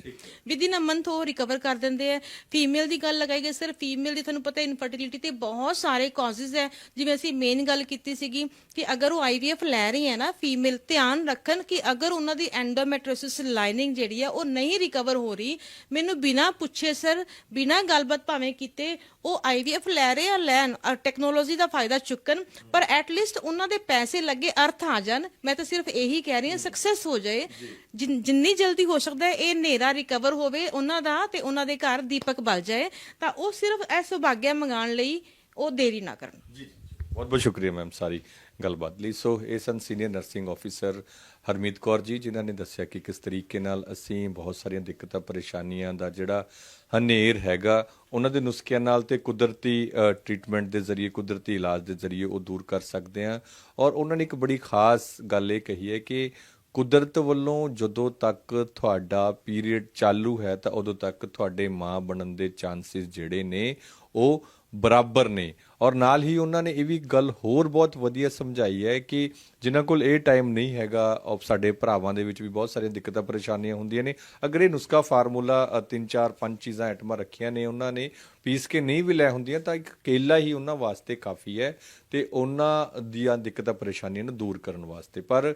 ਵਿਦ ਇਨ ਅ ਮੰਥ ਉਹ ਰਿਕਵਰ ਕਰ ਦਿੰਦੇ ਆ ਫੀਮੇਲ ਦੀ ਗੱਲ ਲਗਾਈ ਗਈ ਸਰ ਫੀਮੇਲ ਦੀ ਤੁਹਾਨੂੰ ਪਤਾ ਇਨਫਰਟੀਲਿਟੀ ਤੇ ਬਹੁਤ ਸਾਰੇ ਕਾਜ਼ਸ ਹੈ। ਜਿਵੇਂ ਅਸੀਂ ਮੇਨ ਗੱਲ ਕੀਤੀ ਸੀਗੀ ਕਿ ਅਗਰ ਉਹ ਆਈਵੀਐਫ ਲੈ ਰਹੀ ਹੈ ਨਾ ਫੀਮੇਲ ਧਿਆਨ ਰੱਖਣ ਕਿ ਅਗਰ ਉਹਨਾਂ ਦੀ ਐਂਡੋਮੈਟ੍ਰੋਸਿਸ ਲਾਈਨਿੰਗ ਜਿਹੜੀ ਹੈ ਉਹ ਨਹੀਂ ਰਿਕਵਰ ਹੋ ਰਹੀ ਮੈਨੂੰ ਬਿਨਾ ਪੁੱਛੇ ਸਰ ਬਿਨਾ ਗੱਲਬਾਤ ਭਾਵੇਂ ਕੀਤੇ ਉਹ ਆਈਵੀਐਫ ਲੈ ਰਹੇ ਆ ਲੈਣ ਟੈਕਨੋਲੋਜੀ ਦਾ ਫਾਇਦਾ ਚੁੱਕਣ ਪਰ ਐਟ ਲੀਸਟ ਉਹਨਾਂ ਦੇ ਪੈਸੇ ਲੱਗੇ ਅਰਥ ਆ ਜਾਣ। ਮੈਂ ਤਾਂ ਸਿਰਫ ਇਹੀ ਕਹਿ ਰਹੀ ਹਾਂ ਸਕਸੈਸ ਹੋ ਜਾਏ। ਜਿਨ- ਜਲਦੀ ਹੋ ਸਕਦਾ ਹੈ ਇਹ ਹਨੇਰਾ ਰਿਕਵਰ ਹੋਵੇ ਉਹਨਾਂ ਦਾ ਤੇ ਉਹਨਾਂ ਦੇ ਘਰ ਦੀਪਕ ਬਲ ਜਾਏ ਤਾਂ ਉਹ ਸਿਰਫ ਇਹ ਸੁਭਾਗਿਆ ਮੰਗਾਉਣ ਲਈ ਉਹ ਦੇਰੀ ਨਾ ਕਰਨ। ਜੀ। ਬਹੁਤ ਬਹੁਤ ਸ਼ੁਕਰੀਆ ਮੈਮ ਸਾਰੀ ਗੱਲਬਾਤ ਲਈ। ਸੋ ਇਹ ਸਨ senior nursing officer Harmeet Kaur ji, ਜਿਨ੍ਹਾਂ ਨੇ ਦੱਸਿਆ ਕਿ ਕਿਸ ਤਰੀਕੇ ਨਾਲ ਅਸੀਂ ਬਹੁਤ ਸਾਰੀਆਂ ਦਿੱਕਤਾਂ, ਪਰੇਸ਼ਾਨੀਆਂ ਦਾ ਜਿਹੜਾ ਹਨੇਰ ਹੈਗਾ, ਉਹਨਾਂ ਦੇ ਨੁਸਖਿਆਂ ਨਾਲ ਤੇ ਕੁਦਰਤੀ ਟ੍ਰੀਟਮੈਂਟ ਦੇ ਜ਼ਰੀਏ, ਕੁਦਰਤੀ ਇਲਾਜ ਦੇ ਜ਼ਰੀਏ ਉਹ ਦੂਰ ਕਰ ਸਕਦੇ ਹਾਂ। ਔਰ ਉਹਨਾਂ ਨੇ ਇੱਕ ਬੜੀ ਖਾਸ ਗੱਲ ਇਹ ਕਹੀ ਹੈ ਕਿ ਕੁਦਰਤ ਵੱਲੋਂ ਜਦੋਂ ਤੱਕ ਤੁਹਾਡਾ ਪੀਰੀਅਡ ਚਾਲੂ ਹੈ, ਤਾਂ ਉਦੋਂ ਤੱਕ ਤੁਹਾਡੇ ਮਾਂ ਬਣਨ ਦੇ ਚਾਂਸਸ ਜਿਹੜੇ ਨੇ, ਉਹ ਬਰਾਬਰ ਨੇ। ਔਰ ਨਾਲ ਹੀ ਉਹਨਾਂ ਨੇ ਇਹ ਵੀ ਗੱਲ ਹੋਰ ਬਹੁਤ ਵਧੀਆ ਸਮਝਾਈ ਹੈ ਕਿ ਜਿਨ੍ਹਾਂ ਕੋਲ ਇਹ ਟਾਈਮ ਨਹੀਂ ਹੈਗਾ ਔਰ ਸਾਡੇ ਭਰਾਵਾਂ ਦੇ ਵਿੱਚ ਵੀ ਬਹੁਤ ਸਾਰੀਆਂ ਦਿੱਕਤਾਂ ਪਰੇਸ਼ਾਨੀਆਂ ਹੁੰਦੀਆਂ ਨੇ। ਅਗਰ ਇਹ ਨੁਸਖਾ ਫਾਰਮੂਲਾ ਅ, ਤਿੰਨ ਚਾਰ ਪੰਜ ਚੀਜ਼ਾਂ ਐਟਮਾਂ ਰੱਖੀਆਂ ਨੇ ਉਹਨਾਂ ਨੇ ਪੀਸ ਕੇ ਨਹੀਂ ਵੀ ਲੈ ਹੁੰਦੀਆਂ ਤਾਂ ਇੱਕ ਕੇਲਾ ਹੀ ਉਹਨਾਂ ਵਾਸਤੇ ਕਾਫੀ ਹੈ ਤੇ ਉਹਨਾਂ ਦੀਆਂ ਦਿੱਕਤਾਂ ਪਰੇਸ਼ਾਨੀਆਂ ਨੂੰ ਦੂਰ ਕਰਨ ਵਾਸਤੇ। ਪਰ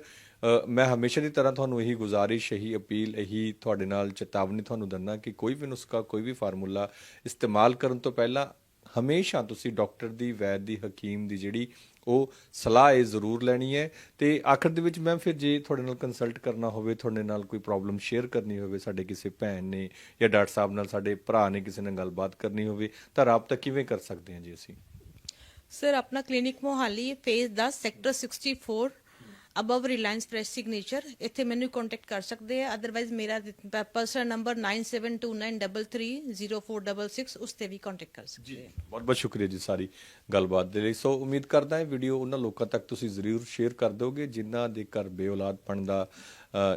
ਮੈਂ ਹਮੇਸ਼ਾ ਦੀ ਤਰ੍ਹਾਂ ਤੁਹਾਨੂੰ ਇਹੀ ਗੁਜ਼ਾਰਿਸ਼ ਇਹੀ ਅਪੀਲ ਇਹੀ ਤੁਹਾਡੇ ਨਾਲ ਚੇਤਾਵਨੀ ਤੁਹਾਨੂੰ ਦਿੰਦਾ ਕਿ ਕੋਈ ਵੀ ਨੁਸਖਾ ਕੋਈ ਵੀ ਫਾਰਮੂਲਾ ਇਸਤੇਮਾਲ ਕਰਨ ਤੋਂ ਪਹਿਲਾਂ ਹਮੇਸ਼ਾ ਤੁਸੀਂ ਡਾਕਟਰ ਦੀ, ਵੈਦ ਦੀ, ਹਕੀਮ ਦੀ ਜਿਹੜੀ ਉਹ ਸਲਾਹ ਇਹ ਜ਼ਰੂਰ ਲੈਣੀ ਹੈ ਤੇ ਆਖਰ ਦੇ ਵਿੱਚ ਮੈਂ ਫਿਰ ਜੇ ਤੁਹਾਡੇ ਨਾਲ ਕੰਸਲਟ ਕਰਨਾ ਹੋਵੇ, ਤੁਹਾਡੇ ਨਾਲ ਕੋਈ ਪ੍ਰੋਬਲਮ ਸ਼ੇਅਰ ਕਰਨੀ ਹੋਵੇ, ਸਾਡੇ ਕਿਸੇ ਭੈਣ ਨੇ ਜਾਂ ਡਾਕਟਰ ਸਾਹਿਬ ਨਾਲ ਸਾਡੇ ਭਰਾ ਨੇ ਕਿਸੇ ਨਾਲ ਗੱਲਬਾਤ ਕਰਨੀ ਹੋਵੇ, ਤਾਂ ਰਾਬਤਾ ਕਿਵੇਂ ਕਰ ਸਕਦੇ ਹਾਂ ਜੀ ਅਸੀਂ? ਸਰ ਆਪਣਾ clinic Mohali phase 10 sector 64 above Reliance press signature ਇੱਥੇ ਮੈਨੂੰ ਕੰਟੈਕਟ ਕਰ ਸਕਦੇ ਆ। ਅਦਰਵਾਈਜ਼ ਮੇਰਾ ਪਰਸਨਲ ਨੰਬਰ 9729330466 ਉਸ ਤੇ ਵੀ ਕੰਟੈਕਟ ਕਰ ਸਕਦੇ ਆ। ਬਹੁਤ ਬਹੁਤ ਸ਼ੁਕਰੀਆ ਜੀ ਸਾਰੀ ਗੱਲਬਾਤ ਦੇ ਲਈ। ਸੋ ਉਮੀਦ ਕਰਦਾ ਹਾਂ ਵੀਡੀਓ ਉਹਨਾਂ ਲੋਕਾਂ ਤੱਕ ਤੁਸੀਂ ਜ਼ਰੂਰ ਸ਼ੇਅਰ ਕਰ ਦਿਓਗੇ ਜਿਨ੍ਹਾਂ ਦੇ ਘਰ ਬੇਔਲਾਦਪਣ ਦਾ ਅ,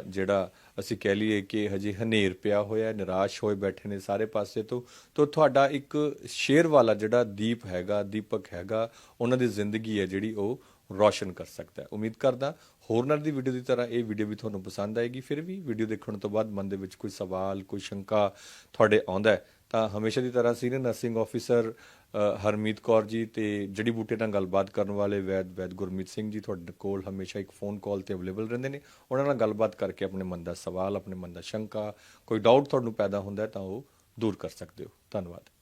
ਜਿਹੜਾ ਅਸੀਂ ਕਹਿ ਲਈਏ ਕਿ ਹਜੇ ਹਨੇਰ ਪਿਆ ਹੋਇਆ ਨਿਰਾਸ਼ ਹੋਏ ਬੈਠੇ ਨੇ ਸਾਰੇ ਪਾਸੇ ਤੋਂ। ਤੋਂ ਤੁਹਾਡਾ ਇੱਕ ਸ਼ੇਅਰ ਵਾਲਾ ਜਿਹੜਾ ਦੀਪ ਹੈਗਾ ਦੀਪਕ ਹੈਗਾ ਉਹਨਾਂ ਦੀ ਜ਼ਿੰਦਗੀ ਹੈ ਜਿਹੜੀ ਉਹ ਰੌਸ਼ਨ ਕਰ ਸਕਦਾ ਹੈ। ਉਮੀਦ ਕਰਦਾ ਹੋਰਨਾਂ ਦੀ ਵੀਡੀਓ ਦੀ ਤਰ੍ਹਾਂ ਇਹ ਵੀਡੀਓ ਵੀ ਤੁਹਾਨੂੰ ਪਸੰਦ ਆਏਗੀ। ਫਿਰ ਵੀ ਵੀਡੀਓ ਦੇਖਣ ਤੋਂ ਬਾਅਦ ਮਨ ਦੇ ਵਿੱਚ ਕੋਈ ਸਵਾਲ, ਕੋਈ ਸ਼ੰਕਾ ਤੁਹਾਡੇ ਆਉਂਦਾ ਹੈ, ਤਾਂ ਹਮੇਸ਼ਾ ਦੀ ਤਰ੍ਹਾਂ senior nursing officer Harmeet Kaur ji ਤੇ ਜੜੀ ਬੂਟੇ ਨਾਲ ਗੱਲਬਾਤ ਕਰਨ ਵਾਲੇ ਵੈਦ ਵੈਦ ਗੁਰਮੀਤ ਸਿੰਘ ਜੀ ਤੁਹਾਡੇ ਕੋਲ ਹਮੇਸ਼ਾ ਇੱਕ ਫੋਨ ਕਾਲ ਤੇ ਅਵੇਲੇਬਲ ਰਹਿੰਦੇ ਨੇ। ਉਹਨਾਂ ਨਾਲ ਗੱਲਬਾਤ ਕਰਕੇ ਆਪਣੇ ਮਨ ਦਾ ਸਵਾਲ, ਆਪਣੇ ਮਨ ਦਾ ਸ਼ੰਕਾ, ਕੋਈ ਡਾਊਟ ਤੁਹਾਨੂੰ ਪੈਦਾ ਹੁੰਦਾ ਤਾਂ ਉਹ ਦੂਰ ਕਰ ਸਕਦੇ ਹੋ। ਧੰਨਵਾਦ।